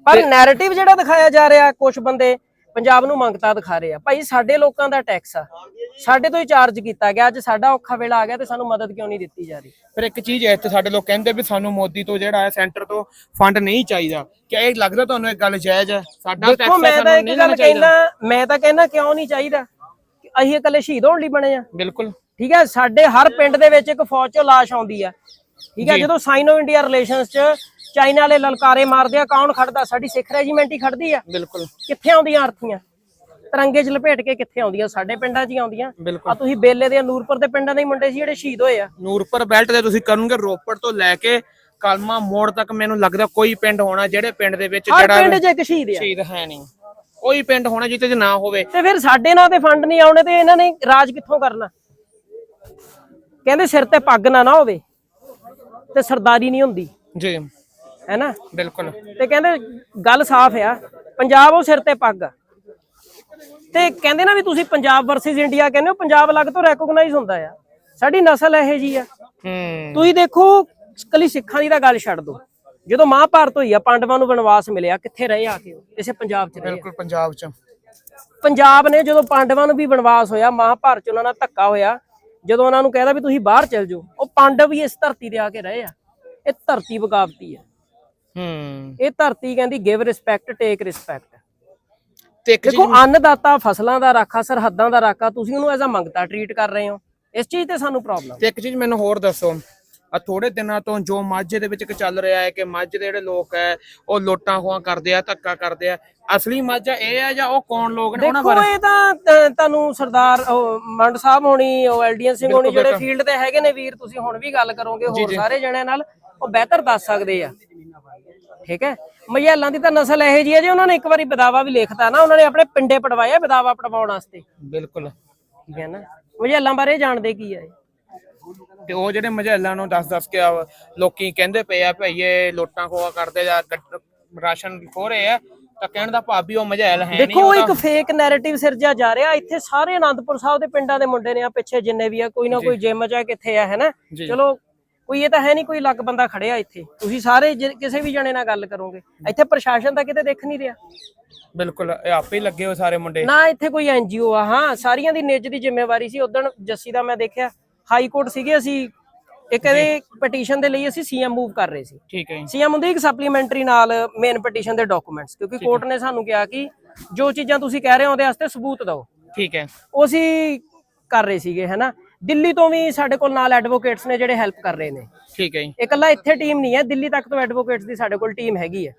ਪਰ ਨੈਰੇਟਿਵ ਜਿਹੜਾ ਦਿਖਾਇਆ ਜਾ ਰਿਹਾ ਕੁਝ ਬੰਦੇ ਪੰਜਾਬ ਨੂੰ ਮੰਗਤਾ ਦਿਖਾ ਰਹੇ ਆ। ਭਾਈ ਸਾਡੇ ਲੋਕਾਂ ਦਾ ਟੈਕਸ ਆ। ਸਾਡੇ ਤੋਂ ਹੀ ਚਾਰਜ ਕੀਤਾ ਗਿਆ। ਅੱਜ ਸਾਡਾ ਔਖਾ ਵੇਲਾ ਆ ਗਿਆ ਤੇ ਸਾਨੂੰ ਮਦਦ ਕਿਉਂ ਨਹੀਂ ਦਿੱਤੀ ਜਾ ਰਹੀ? ਫਿਰ ਇੱਕ ਚੀਜ਼ ਹੈ ਇੱਥੇ ਸਾਡੇ ਲੋਕ ਕਹਿੰਦੇ ਵੀ ਸਾਨੂੰ ਮੋਦੀ ਤੋਂ ਜਿਹੜਾ ਹੈ ਸੈਂਟਰ ਤੋਂ ਫੰਡ ਨਹੀਂ ਚਾਹੀਦਾ। ਕਿ ਇਹ ਲੱਗਦਾ ਤੁਹਾਨੂੰ ਇਹ ਗੱਲ ਜਾਇਜ਼ ਹੈ? ਸਾਡਾ ਦੇਖੋ ਮੈਂ ਤਾਂ ਇੱਕ ਗੱਲ ਕਹਿਣਾ ਮੈਂ ਤਾਂ ਕਹਿਣਾ ਕਿਉਂ ਨਹੀਂ ਚਾਹੀਦਾ? ਅਸੀਂ ਇਕੱਲੇ ਸ਼ਹੀਦ ਹੋਣ ਲਈ ਬਣੇ ਆ। ਬਿਲਕੁਲ। ਠੀਕ ਹੈ ਸਾਡੇ ਹਰ ਪਿੰਡ ਦੇ ਵਿੱਚ ਇੱਕ ਫੌਜ ਚੋਂ ਲਾਸ਼ ਆਉਂਦੀ ਆ। ਠੀਕ ਹੈ ਜਦੋਂ ਸਾਈਨੋ ਇੰਡੀਆ ਰਿਲੇਸ਼ਨਸ ਚ ਚਾਈਨਾ ਵਾਲੇ ਲਲਕਾਰੇ ਮਾਰਦੇ ਆ ਕੌਣ ਖੜਦਾ? ਸਾਡੀ ਸਿੱਖ ਰੈਜੀਮੈਂਟ ਹੀ ਖੜਦੀ ਆ। ਬਿਲਕੁਲ। ਕਿੱਥੇ ਆਉਂਦੀਆਂ ਅਰਥੀਆਂ ਤਿਰੰਗੇ 'ਚ ਲਪੇਟ ਕੇ ਕਿੱਥੇ ਆਉਂਦੀਆਂ? ਸਾਡੇ ਪਿੰਡਾਂ 'ਚ ਹੀ ਆਉਂਦੀਆਂ। ਆ ਤੁਸੀਂ ਬੇਲੇ ਦੇ ਨੂਰਪੁਰ ਦੇ ਪਿੰਡਾਂ ਦੇ ਮੁੰਡੇ ਸੀ ਜਿਹੜੇ ਸ਼ਹੀਦ ਹੋਏ ਆ। ਨੂਰਪੁਰ ਬੈਲਟ ਦੇ ਤੁਸੀਂ ਕਰੋਗੇ ਰੋਪੜ ਤੋਂ ਲੈ ਕੇ ਕਲਮਾ ਮੋੜ ਤੱਕ ਮੈਨੂੰ ਲੱਗਦਾ ਕੋਈ ਪਿੰਡ ਹੋਣਾ ਜਿਹੜੇ ਪਿੰਡ ਦੇ ਵਿੱਚ ਜਿਹੜਾ ਪਿੰਡ 'ਚ ਇੱਕ ਸ਼ਹੀਦ ਆ। ਸ਼ਹੀਦ ਹੈ ਨਹੀਂ। ਕੋਈ ਪਿੰਡ ਹੋਣਾ ਜਿੱਥੇ ਚ ਨਾ ਹੋਵੇ। ਤੇ ਫਿਰ ਸਾਡੇ ਨਾਂ ਤੇ ਫੰਡ ਨਹੀਂ ਆਉਣੇ ਤੇ ਇਹਨਾਂ ਨੇ ਰਾਜ ਕਿੱਥੋਂ ਕਰਨਾ? ਕਹਿੰਦੇ ਸਿਰ ਤੇ ਪੱਗ ਨਾ ਨਾ ਹੋਵੇ ਤੇ ਸਰਦਾਰੀ ਨਹੀਂ ਹੁੰਦੀ। ਜੀ। ਹੈਨਾ ਬਿਲਕੁਲ। ਤੇ ਕਹਿੰਦੇ ਗੱਲ ਸਾਫ਼ ਆ ਪੰਜਾਬ ਉਹ ਸਿਰ ਤੇ ਪੱਗ ਆ। ਤੇ ਕਹਿੰਦੇ ਨਾ ਵੀ ਤੁਸੀਂ ਪੰਜਾਬ ਵਰਸਸ ਇੰਡੀਆ ਕਹਿੰਦੇ ਹੋ ਪੰਜਾਬ ਅਲੱਗ ਤੋਂ ਰੈਕੋਗਨਾਈਜ਼ ਹੁੰਦਾ ਆ। ਸਾਡੀ ਨਸਲ ਇਹੋ ਜੀ ਆ। ਹੂੰ। ਤੁਸੀਂ ਦੇਖੋ ਕੱਲੀ ਸਿੱਖਾਂ ਦੀ ਤਾਂ ਗੱਲ ਛੱਡ ਦੋ ਜਦੋਂ ਮਹਾਭਾਰਤ ਹੋਈ ਆ ਪਾਂਡਵਾਂ ਨੂੰ ਵਨਵਾਸ ਮਿਲਿਆ ਕਿੱਥੇ ਰਹੇ ਆ ਕੇ? ਇਸੇ ਪੰਜਾਬ 'ਚ ਰਹੇ। ਬਿਲਕੁਲ ਪੰਜਾਬ ਚ। ਪੰਜਾਬ ਨੇ ਜਦੋਂ ਪਾਂਡਵਾਂ ਨੂੰ ਵੀ ਵਨਵਾਸ ਹੋਇਆ ਮਹਾਭਾਰਤ 'ਚ ਉਹਨਾਂ ਨਾਲ ਧੱਕਾ ਹੋਇਆ ਜਦੋਂ ਉਹਨਾਂ ਨੂੰ ਕਹਿਦਾ ਵੀ ਤੁਸੀਂ ਬਾਹਰ ਚਲ ਜਾਓ ਉਹ ਪਾਂਡਵ ਵੀ ਇਸ ਧਰਤੀ ਤੇ ਆ ਕੇ ਰਹੇ ਆ। ਇਹ ਧਰਤੀ ਬਗਾਵਤੀ ਆ। ਹੂੰ। ਇਹ ਧਰਤੀ ਕਹਿੰਦੀ ਗਿਵ ਰਿਸਪੈਕਟ ਟੇਕ ਰਿਸਪੈਕਟ ਦੇਖੋ ਅੰਨਦਾਤਾ ਫਸਲਾਂ ਦਾ ਰਾਖਾ ਸਰਹੱਦਾਂ ਦਾ ਰਾਖਾ ਤੁਸੀਂ ਉਹਨੂੰ ਐਜ਼ ਅ ਮੰਗਤਾ ਟਰੀਟ ਕਰ ਰਹੇ ਹੋ। ਇਸ ਚੀਜ਼ ਤੇ ਸਾਨੂੰ ਪ੍ਰੋਬਲਮ ਤੇ ਇੱਕ ਚੀਜ਼ ਮੈਨੂੰ ਹੋਰ ਦੱਸੋ ਥੋੜੇ ਦਿਨਾਂ ਤੋਂ ਜੋ ਮਾਝੇ ਦੇ ਵਿੱਚ ਇੱਕ ਚੱਲ ਰਿਹਾ ਹੈ ਕਿ ਮਾਝੇ ਦੇ ਜਿਹੜੇ ਲੋਕ ਹੈ ਉਹ ਲੋਟਾਂ ਖੋਹਾਂ ਕਰਦੇ ਆ ਧੱਕਾ ਕਰਦੇ ਆ। ਅਸਲੀ ਮਾਝਾ ਇਹ ਹੈ ਜਾਂ ਉਹ ਕੌਣ ਲੋਕ ਨੇ ਉਹਨਾਂ ਦੇਖੋ ਬਾਰੇ? ਇਹ ਤਾਂ ਤੁਹਾਨੂੰ ਸਰਦਾਰ ਮੰਡ ਸਾਹਿਬ ਹੋਣੀ ਉਹ ਐਲਡੀਐਨ ਸਿੰਘ ਹੋਣੀ ਜਿਹੜੇ ਫੀਲਡ ਤੇ ਹੈਗੇ ਨੇ ਵੀਰ ਤੁਸੀਂ ਹੁਣ ਵੀ ਗੱਲ ਕਰੋਗੇ ਹੋਰ ਸਾਰੇ ਜਣਿਆਂ ਨਾਲ ਉਹ ਬਿਹਤਰ ਦੱਸ ਸਕਦੇ ਆ। ਠੀਕ ਹੈ? ਮਹਿਲਾਂ ਦੀ ਤਾਂ ਨਸਲ ਇਹੋ ਜੀ ਹੈ ਜੇ ਉਹਨਾਂ ਨੇ ਇੱਕ ਵਾਰੀ ਬਦਾਵਾ ਵੀ ਲਿਖਤਾ ਨਾ ਉਹਨਾਂ ਨੇ ਆਪਣੇ ਪਿੰਡੇ ਪੜਵਾਇਆ ਬਦਾਵਾ ਪੜਵਾਉਣ ਵਾਸਤੇ। ਬਿਲਕੁਲ। ਠੀਕ ਹੈ ਨਾ? ਮਹਿਲਾਂ ਬਾਰੇ ਜਾਣਦੇ ਕੀ ਹੈ ਇਹ? ਤੇ ਉਹ ਜਿਹੜੇ ਮਝੈਲਾਂ ਨੂੰ ਦੱਸ ਦੱਸ ਕੇ ਆ ਲੋਕੀ ਕਹਿੰਦੇ ਪਏ ਆ ਭਈ ਇਹ ਲੋਟਾਂ ਖੋਆ ਕਰਦੇ ਜਾਂ ਰਾਸ਼ਨ ਖੋ ਰਹੇ ਆ ਤਾਂ ਕਹਿਣ ਦਾ ਭਾਵ ਵੀ ਉਹ ਮਝੈਲ ਹੈ ਨਹੀਂ ਦੇਖੋ ਇੱਕ ਫੇਕ ਨੈਰੇਟਿਵ ਸਿਰਜਿਆ ਜਾ ਰਿਹਾ। ਇੱਥੇ ਸਾਰੇ ਆਨੰਦਪੁਰ ਸਾਹਿਬ ਦੇ ਪਿੰਡਾਂ ਦੇ ਮੁੰਡੇ ਨੇ ਆ ਪਿੱਛੇ ਜਿੰਨੇ ਵੀ ਆ ਕੋਈ ਨਾ ਕੋਈ ਜਿਮ ਚ ਆ ਕਿੱਥੇ ਆ ਹੈਨਾ। ਚਲੋ ਕੋਈ ਇਹ ਤਾਂ ਹੈ ਨਹੀਂ ਕੋਈ ਲੱਗ ਬੰਦਾ ਖੜਿਆ ਇੱਥੇ। ਤੁਸੀਂ ਸਾਰੇ ਕਿਸੇ ਵੀ ਜਣੇ ਨਾਲ ਗੱਲ ਕਰੋਗੇ। ਇੱਥੇ ਪ੍ਰਸ਼ਾਸਨ ਤਾਂ ਕਿਤੇ ਦੇਖ ਨਹੀਂ ਰਿਹਾ। ਬਿਲਕੁਲ ਇਹ ਆਪੇ ਹੀ ਲੱਗੇ ਹੋ ਸਾਰੇ ਮੁੰਡੇ। ਨਾ ਇੱਥੇ ਕੋਈ ਐਨਜੀਓ ਆ ਹਾਂ ਸਾਰੀਆਂ ਦੀ ਨਿੱਜ ਦੀ ਜ਼ਿੰਮੇਵਾਰੀ ਸੀ। ਉਦੋਂ ਜੱਸੀ ਦਾ ਮੈਂ ਦੇਖਿਆ। ਹਾਈ ਕੋਰਟ ਸੀਗੇ ਅਸੀਂ ਇੱਕ ਇਹਦੇ ਪਟੀਸ਼ਨ ਦੇ ਲਈ ਅਸੀਂ ਸੀਐਮ ਮੂਵ ਕਰ ਰਹੇ ਸੀ। ਠੀਕ ਹੈ ਜੀ। ਸੀਐਮ ਹੁੰਦੀ ਇੱਕ ਸਪਲੀਮੈਂਟਰੀ ਨਾਲ ਮੇਨ ਪਟੀਸ਼ਨ ਦੇ ਡਾਕੂਮੈਂਟਸ ਕਿਉਂਕਿ ਕੋਰਟ ਨੇ ਸਾਨੂੰ ਕਿਹਾ ਕਿ ਜੋ ਚੀਜ਼ਾਂ ਤੁਸੀਂ ਕਹਿ ਰਹੇ ਹੋ ਉਹਦੇ ਵਾਸਤੇ ਸਬੂਤ ਦਿਓ। ਠੀਕ ਹੈ। ਉਹ ਅਸੀਂ ਕਰ ਰਹੇ ਸੀਗੇ ਹੈਨਾ? ਦਿੱਲੀ ਤੋਂ ਵੀ ਸਾਡੇ ਕੋਲ ਨਾਲ ਐਡਵੋਕੇਟਸ ਨੇ ਜਿਹੜੇ ਹੈਲਪ ਕਰ ਰਹੇ ਨੇ। ਠੀਕ ਹੈ ਜੀ। ਇਕੱਲਾ ਇੱਥੇ ਟੀਮ ਨਹੀਂ ਹੈ ਦਿੱਲੀ ਤੱਕ ਤੋਂ ਐਡਵੋਕੇਟਸ ਦੀ ਸਾਡੇ ਕੋਲ ਟੀਮ ਹੈਗੀ ਹੈ।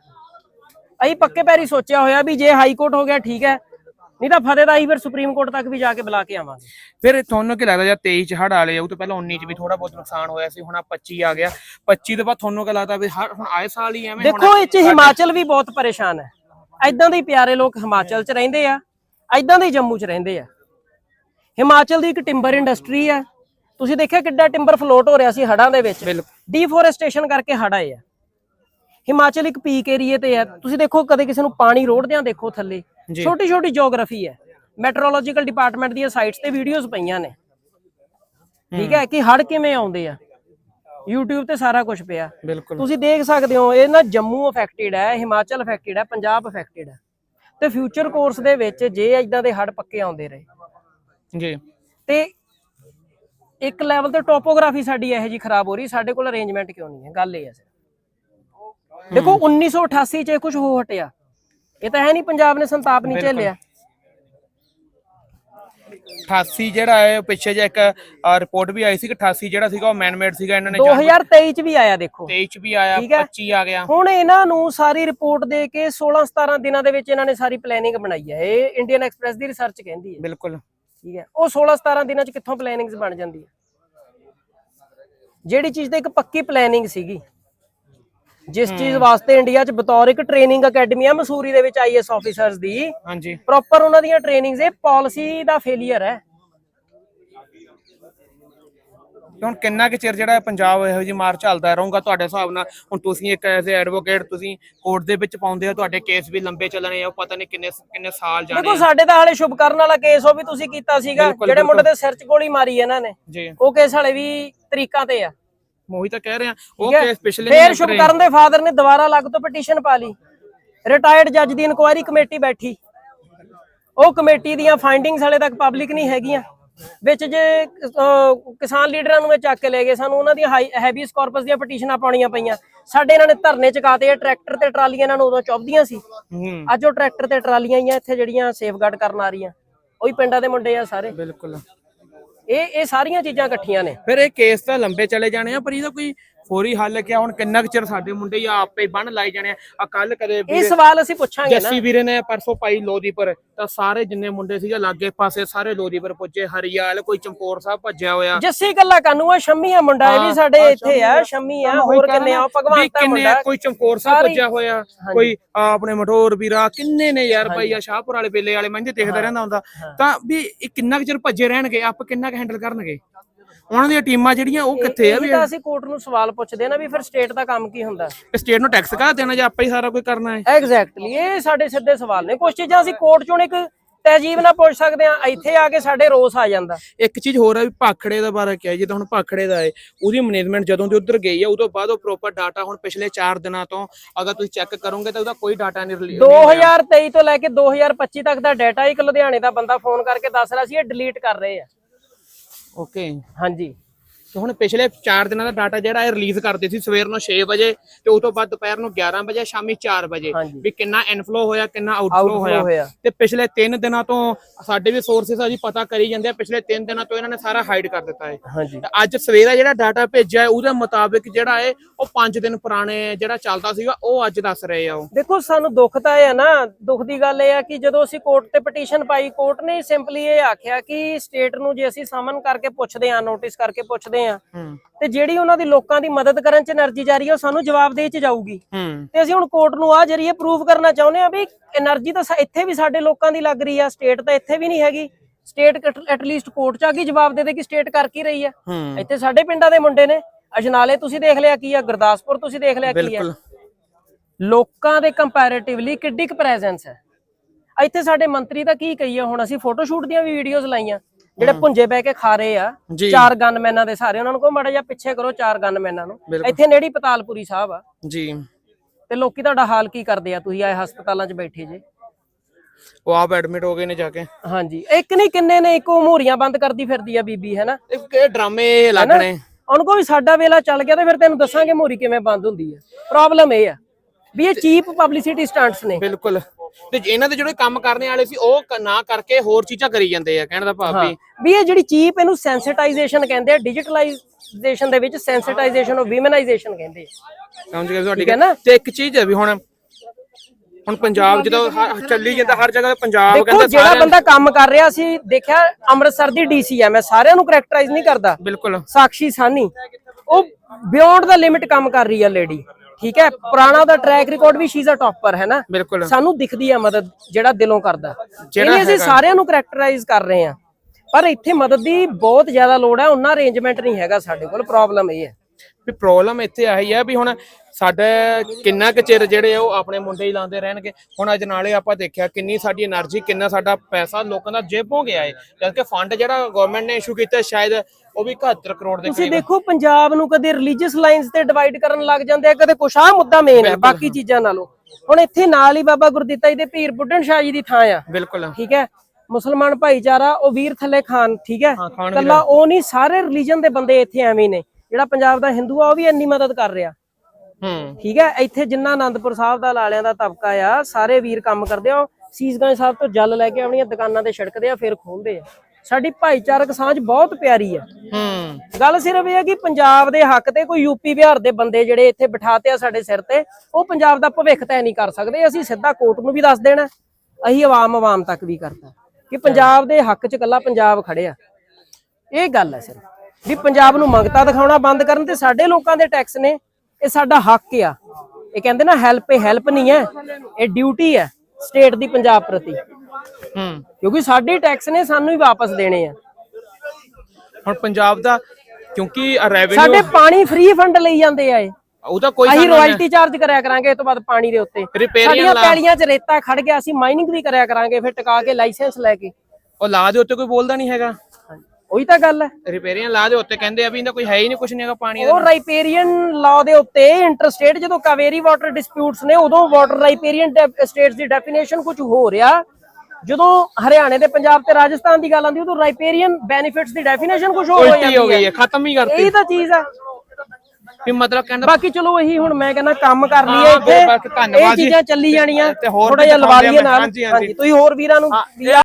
ਅਸੀਂ ਪੱਕੇ ਪੈਰੀ ਸੋਚਿਆ ਹੋਇਆ ਵੀ ਜੇ ਹਾਈ ਕੋਰਟ ਹੋ ਗਿਆ ਠੀਕ ਹੈ। ਨਹੀਂ ਤਾਂ ਫਤਿਹ ਦਾ ਅਸੀਂ ਫਿਰ ਸੁਪਰੀਮ ਕੋਰਟ ਤੱਕ ਵੀ ਜਾ ਕੇ ਬੁਲਾ ਕੇ ਆਵਾਂਗੇ। ਫਿਰ ਤੁਹਾਨੂੰ ਕੀ ਲੱਗਦਾ ਜਦ 23 ਚ ਹੜ ਆਲੇ ਉਹ ਤੋਂ ਪਹਿਲਾਂ 19 ਚ ਵੀ ਥੋੜਾ ਬਹੁਤ ਨੁਕਸਾਨ ਹੋਇਆ ਸੀ ਹੁਣ ਆ 25 ਆ ਗਿਆ। 25 ਤੋਂ ਬਾਅਦ ਤੁਹਾਨੂੰ ਕੀ ਲੱਗਦਾ ਵੀ ਹੁਣ ਆਏ ਸਾਲ ਹੀ ਐਵੇਂ ਦੇਖੋ ਇਹ ਚ ਹਿਮਾਚਲ ਵੀ ਬਹੁਤ ਪਰੇਸ਼ਾਨ ਹੈ। ਐਦਾਂ ਦੇ ਹੀ ਪਿਆਰੇ ਲੋਕ ਹਿਮਾਚਲ ਚ ਰਹਿੰਦੇ ਆ ਐਦਾਂ ਦੇ ਹੀ ਜੰਮੂ ਚ ਰਹਿੰਦੇ ਆ। ਹਿਮਾਚਲ ਦੀ ਇੱਕ ਟਿੰਬਰ ਇੰਡਸਟਰੀ ਹੈ। ਤੁਸੀਂ ਦੇਖਿਆ ਕਿੱਡਾ ਟਿੰਬਰ ਫਲੋਟ ਹੋ ਰਿਹਾ ਸੀ ਹੜਾਂ ਦੇ ਵਿੱਚ। ਡੀਫੋਰੈਸਟੇਸ਼ਨ ਕਰਕੇ ਹੜ ਆਏ ਆ। ਹਿਮਾਚਲ ਇੱਕ ਪੀਕ ਏਰੀਏ ਤੇ ਹੈ। ਤੁਸੀਂ ਦੇਖੋ ਕਦੇ ਕਿਸੇ ਨੂੰ ਪਾਣੀ ਰੋੜਦਿਆਂ ਦੇਖੋ ਥੱਲੇ। ਜੀ। ਛੋਟੀ ਛੋਟੀ ਜੀਓਗ੍ਰਾਫੀ ਹੈ। ਮੈਟਰੋਲੋਜੀਕਲ ਡਿਪਾਰਟਮੈਂਟ ਦੀਆਂ ਸਾਈਟਸ ਤੇ ਵੀਡੀਓਜ਼ ਪਈਆਂ ਨੇ। ਠੀਕ ਹੈ ਕਿ ਹੜ ਕਿਵੇਂ ਆਉਂਦੇ ਆ। YouTube ਤੇ ਸਾਰਾ ਕੁਝ ਪਿਆ। ਤੁਸੀਂ ਦੇਖ ਸਕਦੇ ਹੋ ਇਹ ਨਾ ਜੰਮੂ ਅਫੈਕਟਡ ਹੈ ਹਿਮਾਚਲ ਅਫੈਕਟਡ ਹੈ ਪੰਜਾਬ ਅਫੈਕਟਡ ਹੈ। ਤੇ ਫਿਊਚਰ ਕੋਰਸ ਦੇ ਵਿੱਚ ਜੇ ਇਦਾਂ ਦੇ ਹੜ ਪੱਕੇ ਆਉਂਦੇ ਰਹੇ। ਜੀ। ਤੇ ਇੱਕ ਲੈਵਲ ਤੇ ਟੋਪੋਗ੍ਰਾਫੀ ਸਾਡੀ ਇਹੋ ਜੀ ਖਰਾਬ ਹੋ ਰਹੀ ਸਾਡੇ ਕੋਲ ਅਰੇਂਜਮੈਂਟ ਕਿਉਂ ਨਹੀਂ ਹੈ? ਗੱਲ ਇਹ ਹੈ ਦੇਖੋ 1988 ਚ ਇਹ ਕੁਝ ਹੋ ਹਟਿਆ। ਇਹ ਤਾਂ ਹੈ ਨਹੀਂ ਪੰਜਾਬ ਨੇ ਸੰਤਾਪ ਨਹੀਂ ਝੇਲਿਆ। 88 ਜਿਹੜਾ ਹੈ ਪਿੱਛੇ ਜੇ ਇੱਕ ਰਿਪੋਰਟ ਵੀ ਆਈ ਸੀ ਕਿ 88 ਜਿਹੜਾ ਸੀਗਾ ਉਹ ਮੈਨਮੇਡ ਸੀਗਾ ਇਹਨਾਂ ਨੇ 2023 ਚ ਵੀ ਆਇਆ ਦੇਖੋ। 23 ਚ ਵੀ ਆਇਆ ਠੀਕ ਹੈ। 25 ਆ ਗਿਆ। ਹੁਣ ਇਹਨਾਂ ਨੂੰ ਸਾਰੀ ਰਿਪੋਰਟ ਦੇ ਕੇ 16 17 ਦਿਨਾਂ ਦੇ ਵਿੱਚ ਇਹਨਾਂ ਨੇ ਸਾਰੀ ਪਲੈਨਿੰਗ ਬਣਾਈ ਹੈ। ਇਹ ਇੰਡੀਅਨ ਐਕਸਪ੍ਰੈਸ ਦੀ ਰਿਸਰਚ ਕਹਿੰਦੀ ਹੈ। ਬਿਲਕੁਲ। ਠੀਕ ਹੈ। ਉਹ 16 17 ਦਿਨਾਂ ਚ ਕਿੱਥੋਂ ਪਲੈਨਿੰਗਸ ਬਣ ਜਾਂਦੀ ਹੈ? ਜਿਹੜੀ ਚੀਜ਼ ਤੇ ਇੱਕ ਪੱਕੀ ਪਲੈਨਿੰਗ ਸੀਗੀ। ਜਿਸ ਚੀਜ਼ ਵਾਸਤੇ ਇੰਡੀਆ ਚ ਬਤੌਰ ਇੱਕ ਟ੍ਰੇਨਿੰਗ ਅਕੈਡਮੀ ਆ ਮਸੂਰੀ ਦੇ ਵਿੱਚ ਆਈਐਸ ਆਫੀਸਰਸ ਦੀ। ਹਾਂਜੀ। ਪ੍ਰੋਪਰ ਉਹਨਾਂ ਦੀਆਂ ਟ੍ਰੇਨਿੰਗਸ ਇਹ ਪਾਲਿਸੀ ਦਾ ਫੇਲਿਅਰ ਹੈ। ਤੇ ਹੁਣ ਕਿੰਨਾ ਕੁ ਚਿਰ ਜਿਹੜਾ ਪੰਜਾਬ ਇਹੋ ਜਿਹੀ ਮਾਰ ਚੱਲਦਾ ਰਹੂਗਾ ਤੁਹਾਡੇ ਹਿਸਾਬ ਨਾਲ? ਹੁਣ ਤੁਸੀਂ ਇੱਕ ਐਜ਼ ਐਡਵੋਕੇਟ ਤੁਸੀਂ ਕੋਰਟ ਦੇ ਵਿੱਚ ਪਾਉਂਦੇ ਹੋ ਤੁਹਾਡੇ ਕੇਸ ਵੀ ਲੰਬੇ ਚੱਲਣੇ ਆ ਉਹ ਪਤਾ ਨਹੀਂ ਕਿੰਨੇ ਕਿੰਨੇ ਸਾਲ ਜਾਣੇ ਦੇਖੋ ਸਾਡੇ ਤਾਂ ਹਾਲੇ ਸ਼ੁਭ ਕਰਨ ਵਾਲਾ ਕੇਸ ਉਹ ਵੀ ਤੁਸੀਂ ਕੀਤਾ ਸੀਗਾ। ਜਿਹੜੇ ਮੁੰਡੇ। ਦੇ ਸਿਰ 'ਚ ਗੋਲੀ ਮਾਰੀ ਇਹਨਾਂ ਨੇ ਜੀ। ਉਹ ਕੇਸ ਹਾਲੇ ਵੀ ਤਰੀਕਾਂ ਤੇ ਆ। ਉਹੀ ਤਾਂ ਕਹਿ ਰਿਹਾ ਉਹ? ਕੇਸ ਪਿਛਲੇ ਫੇਰ ਮਹੀਨੇ ਸ਼ੁਭ ਕਰੇ। ਕਰਨ ਦੇ ਫਾਦਰ ਨੇ ਦੁਬਾਰਾ ਲੱਗ ਤੋਂ ਪਟੀਸ਼ਨ ਪਾ ਲਈ। ਰਿਟਾਇਰਡ ਜੱਜ ਦੀ ਇਨਕੁਆਇਰੀ ਕਮੇਟੀ ਬੈਠੀ। ਉਹ ਕਮੇਟੀ ਦੀਆਂ ਫਾਈਂਡਿੰਗਸ ਹਲੇ ਤੱਕ ਪਬਲਿਕ ਨਹੀਂ ਹੈਗੀਆਂ। ਵਿੱਚ ਜੇ ਕਿਸਾਨ ਲੀਡਰਾਂ ਨੂੰ ਇਹ ਚੱਕ ਕੇ ਲੈ ਗਏ ਸਾਨੂੰ ਉਹਨਾਂ ਦੀਆਂ ਹੈਬੀਸ ਕਾਰਪਸ ਦੀਆਂ ਪਟੀਸ਼ਨਾਂ ਪਾਉਣੀਆਂ ਪਈਆਂ। ਸਾਡੇ ਇਹਨਾਂ ਨੇ ਧਰਨੇ ਚਕਾਤੇ ਇਹ ਟਰੈਕਟਰ ਤੇ ਟਰਾਲੀਆਂ ਇਹਨਾਂ ਨੂੰ ਉਦੋਂ ਚੁੱਭਦੀਆਂ ਸੀ। ਅੱਜ ਉਹ ਟਰੈਕਟਰ ਤੇ ਟਰਾਲੀਆਂ ਹੀ ਆ ਇੱਥੇ ਜਿਹੜੀਆਂ ਸੇਫਗਾਰਡ ਕਰਨ ਆ ਰਹੀਆਂ। ਉਹੀ ਪਿੰਡਾਂ ਦੇ ਮੁੰਡੇ ਆ ਸਾਰੇ। ਬਿਲਕੁਲ। ਇਹ ਇਹ ਸਾਰੀਆਂ ਚੀਜ਼ਾਂ ਇਕੱਠੀਆਂ ਨੇ। ਫਿਰ ਇਹ ਕੇਸ ਤਾਂ ਲੰਬੇ ਚਲੇ ਜਾਣੇ ਆ ਪਰ ਇਹਦਾ ਕੋਈ ਫੌਰੀ ਹੱਲ ਕਿਆ? ਹੁਣ ਕਿੰਨਾ ਚਿਰ ਸਾਡੇ ਮੁੰਡੇ ਹੀ ਆਪੇ ਬੰਨ ਲਾਈ ਜਾਣੇ ਆ? ਕੱਲ ਕਦੇ ਇਹ ਸਵਾਲ ਅਸੀਂ ਪੁੱਛਾਂਗੇ ਨਾ। ਜੱਸੀ ਵੀਰੇ ਨੇ ਪਰਸੋਂ ਪਾਈ ਲੋਦੀਪੁਰ ਤਾਂ ਸਾਰੇ ਜਿੰਨੇ ਮੁੰਡੇ ਸੀਗੇ ਲਾਗੇ ਪਾਸੇ ਸਾਰੇ ਲੋਦੀਪੁਰ ਪੁੱਜੇ ਹਰੀਆਲ ਕੋਈ ਚੰਪੋਰ ਸਾਹਿਬ ਭੱਜਿਆ ਹੋਇਆ। ਜੱਸੀ ਕੱਲਾ ਕਾਨੂੰ ਆ ਸ਼ੰਮੀ ਆ ਮੁੰਡਾ ਇਹ ਵੀ ਸਾਡੇ ਇੱਥੇ ਆ ਸ਼ੰਮੀ ਆ ਹੋਰ ਕਿੰਨੇ ਆ ਕਿੰਨੇ ਆ, ਮੁੰਡਾ। ਕੋਈ ਚੰਪੋਰ ਸਾਹਿਬ ਭੱਜਿਆ ਹੋਇਆ? ਕੋਈ ਆਪਣੇ ਮਠੋਰ ਵੀਰਾ ਕਿੰਨੇ ਨੇ ਯਾਰ ਭਾਈ ਆ ਸ਼ਾਹਪੁਰ ਵਾਲੇ ਵੇਲੇ ਵਾਲੇ ਮੰਝੇ ਦੇਖਦਾ ਰਹਿੰਦਾ ਹੁੰਦਾ। ਤਾਂ ਵੀ ਇਹ ਕਿੰਨਾ ਕੁ ਚਿਰ ਭੱਜੇ ਰਹਿਣਗੇ? ਆਪ ਕਿੰਨਾ ਕੁ ਹੈਂਡਲ ਕਰਨਗੇ? ਉਹਨਾਂ ਦੀਆਂ ਟੀਮਾਂ ਜਿਹੜੀਆਂ ਉਹ ਕਿੱਥੇ ਆ ਇਹ ਵੀ ਤਾਂ ਅਸੀਂ ਕੋਰਟ ਨੂੰ ਸਵਾਲ ਪੁੱਛਦੇ ਆ ਨਾ ਵੀ ਫਿਰ ਸਟੇਟ ਦਾ ਕੰਮ ਕੀ ਹੁੰਦਾ? ਸਟੇਟ ਨੂੰ ਟੈਕਸ ਕਾ ਦੇਣਾ ਜਾਂ ਆਪਾਂ ਹੀ ਸਾਰਾ ਕੁਝ ਕਰਨਾ ਹੈ? ਐਗਜ਼ੈਕਟਲੀ ਇਹ ਸਾਡੇ ਸਿੱਧੇ ਸਵਾਲ ਨੇ। ਕੁਝ ਚੀਜ਼ਾਂ ਅਸੀਂ ਕੋਰਟ ਚੋਂ ਇੱਕ ਤਹਿਜੀਬ ਨਾਲ ਪੁੱਛ ਸਕਦੇ ਆ ਇੱਥੇ ਆ ਕੇ ਸਾਡੇ ਰੋਸ ਆ ਜਾਂਦਾ। ਇੱਕ ਚੀਜ਼ ਹੋਰ ਹੈ ਵੀ ਭਾਖੜੇ ਦਾ ਬਾਰੇ ਕਿਹਾ ਜਿੱਦਾਂ ਹੁਣ ਭਾਖੜੇ ਦਾ ਹੈ। ਉਹਦੀ ਮੈਨੇਜਮੈਂਟ ਜਦੋਂ ਦੀ ਉਧਰ ਗਈ ਹੈ ਉਦੋਂ ਬਾਅਦ ਉਹ ਪ੍ਰੋਪਰ ਡਾਟਾ ਹੁਣ ਪਿਛਲੇ 4 ਦਿਨਾਂ ਤੋਂ ਅਗਰ ਤੁਸੀਂ ਚੈੱਕ ਕਰੋਗੇ ਤਾਂ ਉਹਦਾ ਕੋਈ ਡਾਟਾ ਨਹੀਂ ਰਿਲੀਜ਼ 2023 ਤੋਂ ਲੈ ਕੇ 2025 ਤੱਕ ਦਾ ਡਾਟਾ ਇੱਕ ਲੁਧਿਆਣੇ ਦਾ ਬੰਦਾ ਫੋਨ ਕਰਕੇ ਦੱਸ ਰਿਹਾ ਸੀ ਇਹ ਡਿਲੀਟ ਕਰ ਰਹੇ ਆ। ਓਕੇ। ਹਾਂਜੀ। ਤੇ ਹੁਣ ਪਿਛਲੇ 4 ਦਿਨਾਂ ਦਾ ਡਾਟਾ ਜਿਹੜਾ ਇਹ ਰਿਲੀਜ਼ ਕਰਦੇ ਸੀ ਸਵੇਰ ਨੂੰ 6 ਵਜੇ ਤੇ ਉਸ ਤੋਂ ਬਾਅਦ ਦੁਪਹਿਰ ਨੂੰ 11 ਵਜੇ ਸ਼ਾਮੀ 4 ਵਜੇ। ਵੀ ਕਿੰਨਾ ਇਨਫਲੋ ਹੋਇਆ ਕਿੰਨਾ ਆਊਟਫਲੋ ਹੋਇਆ। ਤੇ ਪਿਛਲੇ 3 ਦਿਨਾਂ ਤੋਂ ਸਾਡੇ ਵੀ ਸੋਰਸਸ ਅਜੀ ਪਤਾ ਕਰੀ ਜਾਂਦੇ ਆ ਪਿਛਲੇ 3 ਦਿਨਾਂ ਤੋਂ ਇਹਨਾਂ ਨੇ ਸਾਰਾ ਹਾਈਡ ਕਰ ਦਿੱਤਾ ਹੈ ਅੱਜ ਸਵੇਰਾ ਜਿਹੜਾ ਡਾਟਾ ਭੇਜਿਆ ਹੈ, ਉਹਦੇ ਮੁਤਾਬਿਕ ਜਿਹੜਾ ਹੈ ਉਹ 5 ਦਿਨ ਪੁਰਾਣੇ ਜਿਹੜਾ ਚੱਲਦਾ ਸੀਗਾ ਉਹ ਅੱਜ ਦੱਸ ਰਹੇ ਆ ਉਹ ਦੇਖੋ ਸਾਨੂੰ ਦੁੱਖ ਤਾਂ ਇਹ ਹੈ ਨਾ ਦੁੱਖ ਦੀ ਗੱਲ ਇਹ ਆ ਕਿ ਜਦੋਂ ਅਸੀਂ ਕੋਰਟ ਤੇ ਪਟੀਸ਼ਨ ਪਾਈ ਕੋਰਟ ਨੇ ਸਿੰਪਲੀ ਇਹ ਆਖਿਆ ਕਿ ਸਟੇਟ ਨੂੰ ਜੇ ਅਸੀਂ ਸਮਨ ਕਰਕੇ ਪੁੱਛਦੇ ਆ ਨੋਟਿਸ ਕਰਕੇ ਪੁੱਛਦੇ ਰਹੇ ਆ ਤੇ ਜਿਹੜੀ ਉਹਨਾਂ ਦੀ ਲੋਕਾਂ ਦੀ ਮਦਦ ਕਰਨ ਚ એનર્ਜੀ ਜਾ ਹੈ ਉਹ ਸਾਨੂੰ ਜਵਾਬਦੇਹੀ ਚ ਜਾਊਗੀ। ਤੇ ਅਸੀਂ ਹੁਣ ਕੋਰਟ ਨੂੰ ਆ ਜਰੀਏ ਪ੍ਰੂਫ ਕਰਨਾ ਚਾਹੁੰਦੇ ਆ ਵੀ એનર્ਜੀ ਤਾਂ ਇੱਥੇ ਵੀ ਸਾਡੇ ਲੋਕਾਂ ਦੀ ਲੱਗ ਰਹੀ ਆ ਸਟੇਟ ਤਾਂ ਇੱਥੇ ਵੀ ਨਹੀਂ ਹੈਗੀ। ਸਟੇਟ ਐਟਲੀਸਟ ਕੋਰਟ ਚ ਆ ਕੇ ਜਵਾਬ ਦੇ ਦੇ ਕਿ ਸਟੇਟ ਕਰ ਕੀ ਰਹੀ ਆ। ਇੱਥੇ ਸਾਡੇ ਪਿੰਡਾਂ ਦੇ ਮੁੰਡੇ ਨੇ ਅਜਨਾਲੇ ਤੁਸੀਂ ਦੇਖ ਲਿਆ ਕੀ ਆ ਗੁਰਦਾਸਪੁਰ ਤੁਸੀਂ ਦੇਖ ਲਿਆ ਕੀ ਆ। ਲੋਕਾਂ ਦੇ ਕੰਪੈਰੀਟਿਵਲੀ ਕਿੱਡੀ ਕੁ ਪ੍ਰੈਜ਼ੈਂਸ ਹੈ। ਇੱਥੇ ਸਾਡੇ ਮੰਤਰੀ ਦਾ ਕੀ ਕਹੀਏ ਹੁਣ ਅਸੀਂ ਫੋਟੋ ਸ਼ੂਟ ਦੀਆਂ ਵੀ ਵੀਡੀਓਜ਼ ਲਾਈਆਂ। ਜਿਹੜੇ ਪੁੰਜੇ ਬਹਿ ਕੇ ਖਾ ਰਹੇ ਆ। ਚਾਰ ਗਨਮੈਨਾਂ ਦੇ ਸਾਰੇ ਉਹਨਾਂ ਨੂੰ ਕੋ ਮੜਾ ਜਿਹਾ ਪਿੱਛੇ ਕਰੋ ਚਾਰ ਗਨਮੈਨਾਂ ਨੂੰ। ਇੱਥੇ ਨੇੜੀ ਪਤਾਲਪੁਰੀ ਸਾਹਿਬ ਆ। ਜੀ। ਤੇ ਲੋਕੀ ਤੁਹਾਡਾ ਹਾਲ ਕੀ ਕਰਦੇ ਆ ਤੁਸੀਂ ਆਏ ਹਸਪਤਾਲਾਂ 'ਚ ਬੈਠੇ ਜੇ? ਉਹ ਆਪ ਐਡਮਿਟ ਹੋ ਗਏ ਨੇ ਜਾ ਕੇ। ਹਾਂਜੀ। ਇੱਕ ਨਹੀਂ ਕਿੰਨੇ ਨੇ ਇੱਕੋ ਮੋਹਰੀਆਂ ਬੰਦ ਕਰਦੀ ਫਿਰਦੀ ਆ ਬੀਬੀ ਹੈ ਨਾ? ਇਹ ਡਰਾਮੇ ਲੱਗਣੇ ਉਹਨੂੰ ਕੋ ਵੀ ਸਾਡਾ ਵੇਲਾ ਚੱਲ ਗਿਆ ਤੇ ਫਿਰ ਤੈਨੂੰ ਦੱਸਾਂਗੇ ਮੋਹਰੀ ਕਿਵੇਂ ਬੰਦ ਹੁੰਦੀ ਹੈ ਪ੍ਰੋਬਲਮ ਇਹ ਆ ਵੀ ਇਹ ਚੀਪ ਪਬਲਿਸਿਟੀ ਸਟੰਟਸ ਨੇ। ਬਿਲਕੁਲ। ਤੇ ਇਹਨਾਂ ਦੇ ਜਿਹੜੇ ਕੰਮ ਕਰਨੇ ਵਾਲੇ ਸੀ ਉਹ ਨਾ ਕਰਕੇ ਹੋਰ ਚੀਜ਼ਾਂ ਕਰੀ ਜਾਂਦੇ ਆ ਕਹਿਣ ਦਾ ਭਾਵ ਵੀ ਵੀ ਇਹ ਜਿਹੜੀ ਚੀਪ ਇਹਨੂੰ ਸੈਂਸਿਟਾਈਜੇਸ਼ਨ ਕਹਿੰਦੇ ਆ ਡਿਜੀਟਲਾਈਜੇਸ਼ਨ ਦੇ ਵਿੱਚ ਸੈਂਸਿਟਾਈਜੇਸ਼ਨ ਉਹ ਵਿਮਨਾਈਜੇਸ਼ਨ ਕਹਿੰਦੇ ਆ। ਸਮਝ ਗਏ ਤੁਹਾਡੀ ਨਾ? ਤੇ ਇੱਕ ਚੀਜ਼ ਹੈ ਵੀ ਹੁਣ ਹੁਣ ਪੰਜਾਬ ਜਦੋਂ ਚੱਲੀ ਜਾਂਦਾ ਹਰ ਜਗ੍ਹਾ ਪੰਜਾਬ ਕਹਿੰਦਾ ਜਿਹੜਾ ਬੰਦਾ ਕੰਮ ਕਰ ਰਿਹਾ ਸੀ ਦੇਖਿਆ ਅੰਮ੍ਰਿਤਸਰ ਦੀ ਡੀਸੀ ਆ ਮੈਂ ਸਾਰਿਆਂ ਨੂੰ ਕਰੈਕਟਰਾਈਜ਼ ਨਹੀਂ ਕਰਦਾ। ਬਿਲਕੁਲ। ਸਾਕਸ਼ੀ ਸਾਨੀ ਉਹ ਬਿਯੋਂਡ ਦਾ ਲਿਮਿਟ ਕੰਮ ਕਰ ਰਹੀ ਆ ਲੇਡੀ ਠੀਕ ਹੈ? ਪੁਰਾਣਾ ਦਾ ਟਰੈਕ ਰਿਕਾਰਡ ਵੀ ਸ਼ੀਜ਼ ਅ ਟੌਪਰ ਹੈ ਨਾ? ਬਿਲਕੁਲ। ਸਾਨੂੰ ਦਿਖਦੀ ਆ ਮਦਦ ਜਿਹੜਾ ਦਿਲੋਂ ਕਰਦਾ। ਜਿਹੜਾ ਅਸੀਂ। ਸਾਰਿਆਂ ਨੂੰ ਕਰੈਕਟਰਾਈਜ਼ ਕਰ ਰਹੇ ਆ ਪਰ ਇੱਥੇ ਮਦਦ ਦੀ ਬਹੁਤ ਜ਼ਿਆਦਾ ਲੋੜ ਹੈ ਉਹਨਾਂ ਅਰੇਂਜਮੈਂਟ ਨਹੀਂ ਹੈਗਾ ਸਾਡੇ ਕੋਲ ਪ੍ਰੋਬਲਮ ਇਹ ਹੈ। ਵੀ ਪ੍ਰੋਬਲਮ ਇੱਥੇ ਆਹੀ ਹੈ ਵੀ ਹੁਣ ਸਾਡੇ ਕਿੰਨਾ ਕੁ ਚਿਰ ਜਿਹੜੇ ਉਹ ਆਪਣੇ ਮੁੰਡੇ ਹੀ ਲਾਉਂਦੇ ਰਹਿਣਗੇ। ਹੁਣ ਅੱਜ ਨਾਲੇ ਆਪਾਂ ਦੇਖਿਆ ਕਿੰਨੀ ਸਾਡੀ એનર્ਜੀ ਕਿੰਨਾ ਸਾਡਾ ਪੈਸਾ ਲੋਕਾਂ ਦਾ ਜੇਬੋਂ ਗਿਆ ਏ। ਜਦਕਿ ਫੰਡ ਜਿਹੜਾ ਗਵਰਨਮੈਂਟ ਨੇ ਇਸ਼ੂ ਕੀਤਾ ਸ਼ਾਇਦ ਉਹ ਵੀ 71 ਕਰੋੜ ਦੇ ਤੁਸੀਂ ਦੇਖੋ ਪੰਜਾਬ ਨੂੰ ਕਦੇ ਰਿਲੀਜੀਅਸ ਲਾਈਨਸ ਤੇ ਡਿਵਾਈਡ ਕਰਨ ਲੱਗ ਜਾਂਦੇ ਆ ਕਦੇ ਕੁਛ। ਆ ਮੁੱਦਾ ਮੇਨ ਹੈ ਬਾਕੀ ਚੀਜ਼ਾਂ ਨਾਲੋਂ। ਹੁਣ ਇੱਥੇ ਨਾਲ ਹੀ ਬਾਬਾ ਗੁਰਦਿੱਤਾ ਜੀ ਦੇ ਪੀਰ ਬੁੱਢਣ ਸ਼ਾਹ ਜੀ ਦੀ ਥਾਂ ਆ। ਬਿਲਕੁਲ। ਠੀਕ ਹੈ? ਮੁਸਲਮਾਨ ਭਾਈਚਾਰਾ ਉਹ ਵੀਰ ਥੱਲੇ ਖਾਨ ਠੀਕ ਹੈ? ਕੱਲਾ ਉਹ ਨਹੀਂ ਸਾਰੇ ਰਿਲੀਜਨ ਦੇ ਬੰਦੇ ਇੱਥੇ ਐਵੇਂ ਨੇ। ਜਿਹੜਾ ਪੰਜਾਬ ਦਾ ਹਿੰਦੂ ਆ ਉਹ ਵੀ ਇੰਨੀ ਮਦਦ ਕਰ ਰਿਹਾ। ਹੂੰ। ਠੀਕ ਹੈ? ਇੱਥੇ ਜਿੰਨਾ ਆਨੰਦਪੁਰ ਸਾਹਿਬ ਦਾ ਲਾਲਿਆਂ ਦਾ ਤਬਕਾ ਆ ਸਾਰੇ ਵੀਰ ਕੰਮ ਕਰਦੇ ਆ ਸੀਸਗੰਜ ਸਾਹਿਬ ਤੋਂ ਜਲ ਲੈ ਕੇ ਆਪਣੀਆਂ ਦੁਕਾਨਾਂ ਤੇ ਛਿੜਕਦੇ ਆ ਫਿਰ ਖੋਲਦੇ ਆ। ਸਾਡੀ ਭਾਈਚਾਰਕ ਸਾਂਝ ਬਹੁਤ ਪਿਆਰੀ ਆ। ਹੂੰ। ਗੱਲ ਸਿਰਫ ਇਹ ਹੈ ਕਿ ਪੰਜਾਬ ਦੇ ਹੱਕ ਤੇ ਕੋਈ ਯੂਪੀ ਬਿਹਾਰ ਦੇ ਬੰਦੇ ਜਿਹੜੇ ਇੱਥੇ ਬਿਠਾਤੇ ਆ ਸਾਡੇ ਸਿਰ ਤੇ ਉਹ ਪੰਜਾਬ ਦਾ ਭਵਿੱਖ ਤੈਅ ਨਹੀਂ ਕਰ ਸਕਦੇ। ਅਸੀਂ ਸਿੱਧਾ ਕੋਰਟ ਨੂੰ ਵੀ ਦੱਸ ਦੇਣਾ। ਅਸੀਂ ਆਵਾਮ ਆਵਾਮ ਤੱਕ ਵੀ ਕਰਤਾ। ਕਿ ਪੰਜਾਬ ਦੇ ਹੱਕ 'ਚ ਕੱਲਾ ਪੰਜਾਬ ਖੜਿਆ ਇਹ ਗੱਲ ਹੈ ਸਿਰਫ। ਵੀ ਪੰਜਾਬ ਨੂੰ ਮੰਗਤਾ ਦਿਖਾਉਣਾ ਬੰਦ ਕਰਨ ਤੇ ਸਾਡੇ ਲੋਕਾਂ ਦੇ ਟੈਕਸ ਨੇ ਇਹ ਸਾਡਾ ਹੱਕ ਆ। ਇਹ ਕਹਿੰਦੇ ਨਾ ਹੈਲਪ ਇਹ ਹੈਲਪ ਨਹੀਂ ਹੈ ਇਹ ਡਿਊਟੀ ਹੈ ਸਟੇਟ ਦੀ ਪੰਜਾਬ ਪ੍ਰਤੀ। ਹੂੰ। ਕਿਉਂਕਿ ਸਾਡੇ ਟੈਕਸ ਨੇ ਸਾਨੂੰ ਹੀ ਵਾਪਸ ਦੇਣੇ ਆ। ਹੁਣ ਪੰਜਾਬ ਦਾ ਕਿਉਂਕਿ ਰੈਵਨਿਊ ਸਾਡੇ ਪਾਣੀ ਫ੍ਰੀ ਫੰਡ ਲਈ ਜਾਂਦੇ ਆ ਇਹ। ਉਹਦਾ ਕੋਈ ਅਸੀਂ ਰਾਇਲਟੀ ਚਾਰਜ ਕਰਿਆ ਕਰਾਂਗੇ ਇਹ ਤੋਂ ਬਾਅਦ ਪਾਣੀ ਦੇ ਉੱਤੇ। ਸਾਡੀਆਂ ਪੈਲੀਆਂ 'ਚ ਰੇਤਾ ਖੜ ਗਿਆ ਅਸੀਂ ਮਾਈਨਿੰਗ ਵੀ ਕਰਿਆ ਕਰਾਂਗੇ ਫਿਰ ਟਿਕਾ ਕੇ ਲਾਇਸੈਂਸ ਲੈ ਕੇ। ਉਹ ਲਾ ਦੇ ਉੱਤੇ ਕੋਈ ਬੋਲਦਾ ਨਹੀਂ ਹੈਗਾ। ਉਹੀ ਤਾਂ ਗੱਲ ਹੈ। ਰਿਪੇਰੀਆਂ ਲਾ ਦੇ ਉੱਤੇ ਕਹਿੰਦੇ ਆ ਵੀ ਇਹਦਾ ਕੋਈ ਹੈ ਹੀ ਨਹੀਂ ਕੁਝ ਨਹੀਂ ਹੈਗਾ ਪਾਣੀ ਦਾ ਉਹ ਰਾਈਪੇਰੀਅਨ ਲਾਅ ਦੇ ਉੱਤੇ ਇੰਟਰਸਟੇਟ ਜਦੋਂ ਕਾਵੇਰੀ ਵਾਟਰ ਡਿਸਪਿਊਟਸ ਨੇ ਉਦੋਂ ਵਾਟਰ ਰਾਈਪੇਰੀਅਨ ਸਟੇਟਸ ਦੀ ਡੈਫੀਨੇਸ਼ਨ ਕੁਝ ਹੋ ਰਿਹਾ। ਜਦੋਂ ਹਰਿਆਣੇ ਦੇ ਪੰਜਾਬ ਤੇ ਰਾਜਸਥਾਨ ਦੀ ਗੱਲ ਆਉਂਦੀ ਉਦੋਂ ਰਾਈਪੇਰੀਅਨ ਬੈਨੀਫਿਟਸ ਦੀ ਡੈਫੀਨੇਸ਼ਨ ਕੁਝ ਹੋ ਜਾਂਦੀ ਗਈ ਹੈ। ਖਤਮ ਹੀ ਕਰਤੀ। ਇਹੀ ਤਾਂ ਚੀਜ਼ ਆ। ਵੀ ਮਤਲਬ ਕਹਿੰਦਾ ਬਾਕੀ ਚਲੋ ਇਹੀ ਹੁਣ ਮੈਂ ਕਹਿੰਦਾ ਕੰਮ ਕਰ ਲਈਏ ਇੱਥੇ। ਇਹ। ਚੀਜ਼ਾਂ ਚੱਲੀ ਜਾਣੀਆਂ ਥੋੜਾ ਜਿਹਾ ਲਵਾ ਲਈਏ ਨਾਲ। ਹਾਂਜੀ, ਤੁਸੀਂ ਹੋਰ ਵੀਰਾਂ ਨੂੰ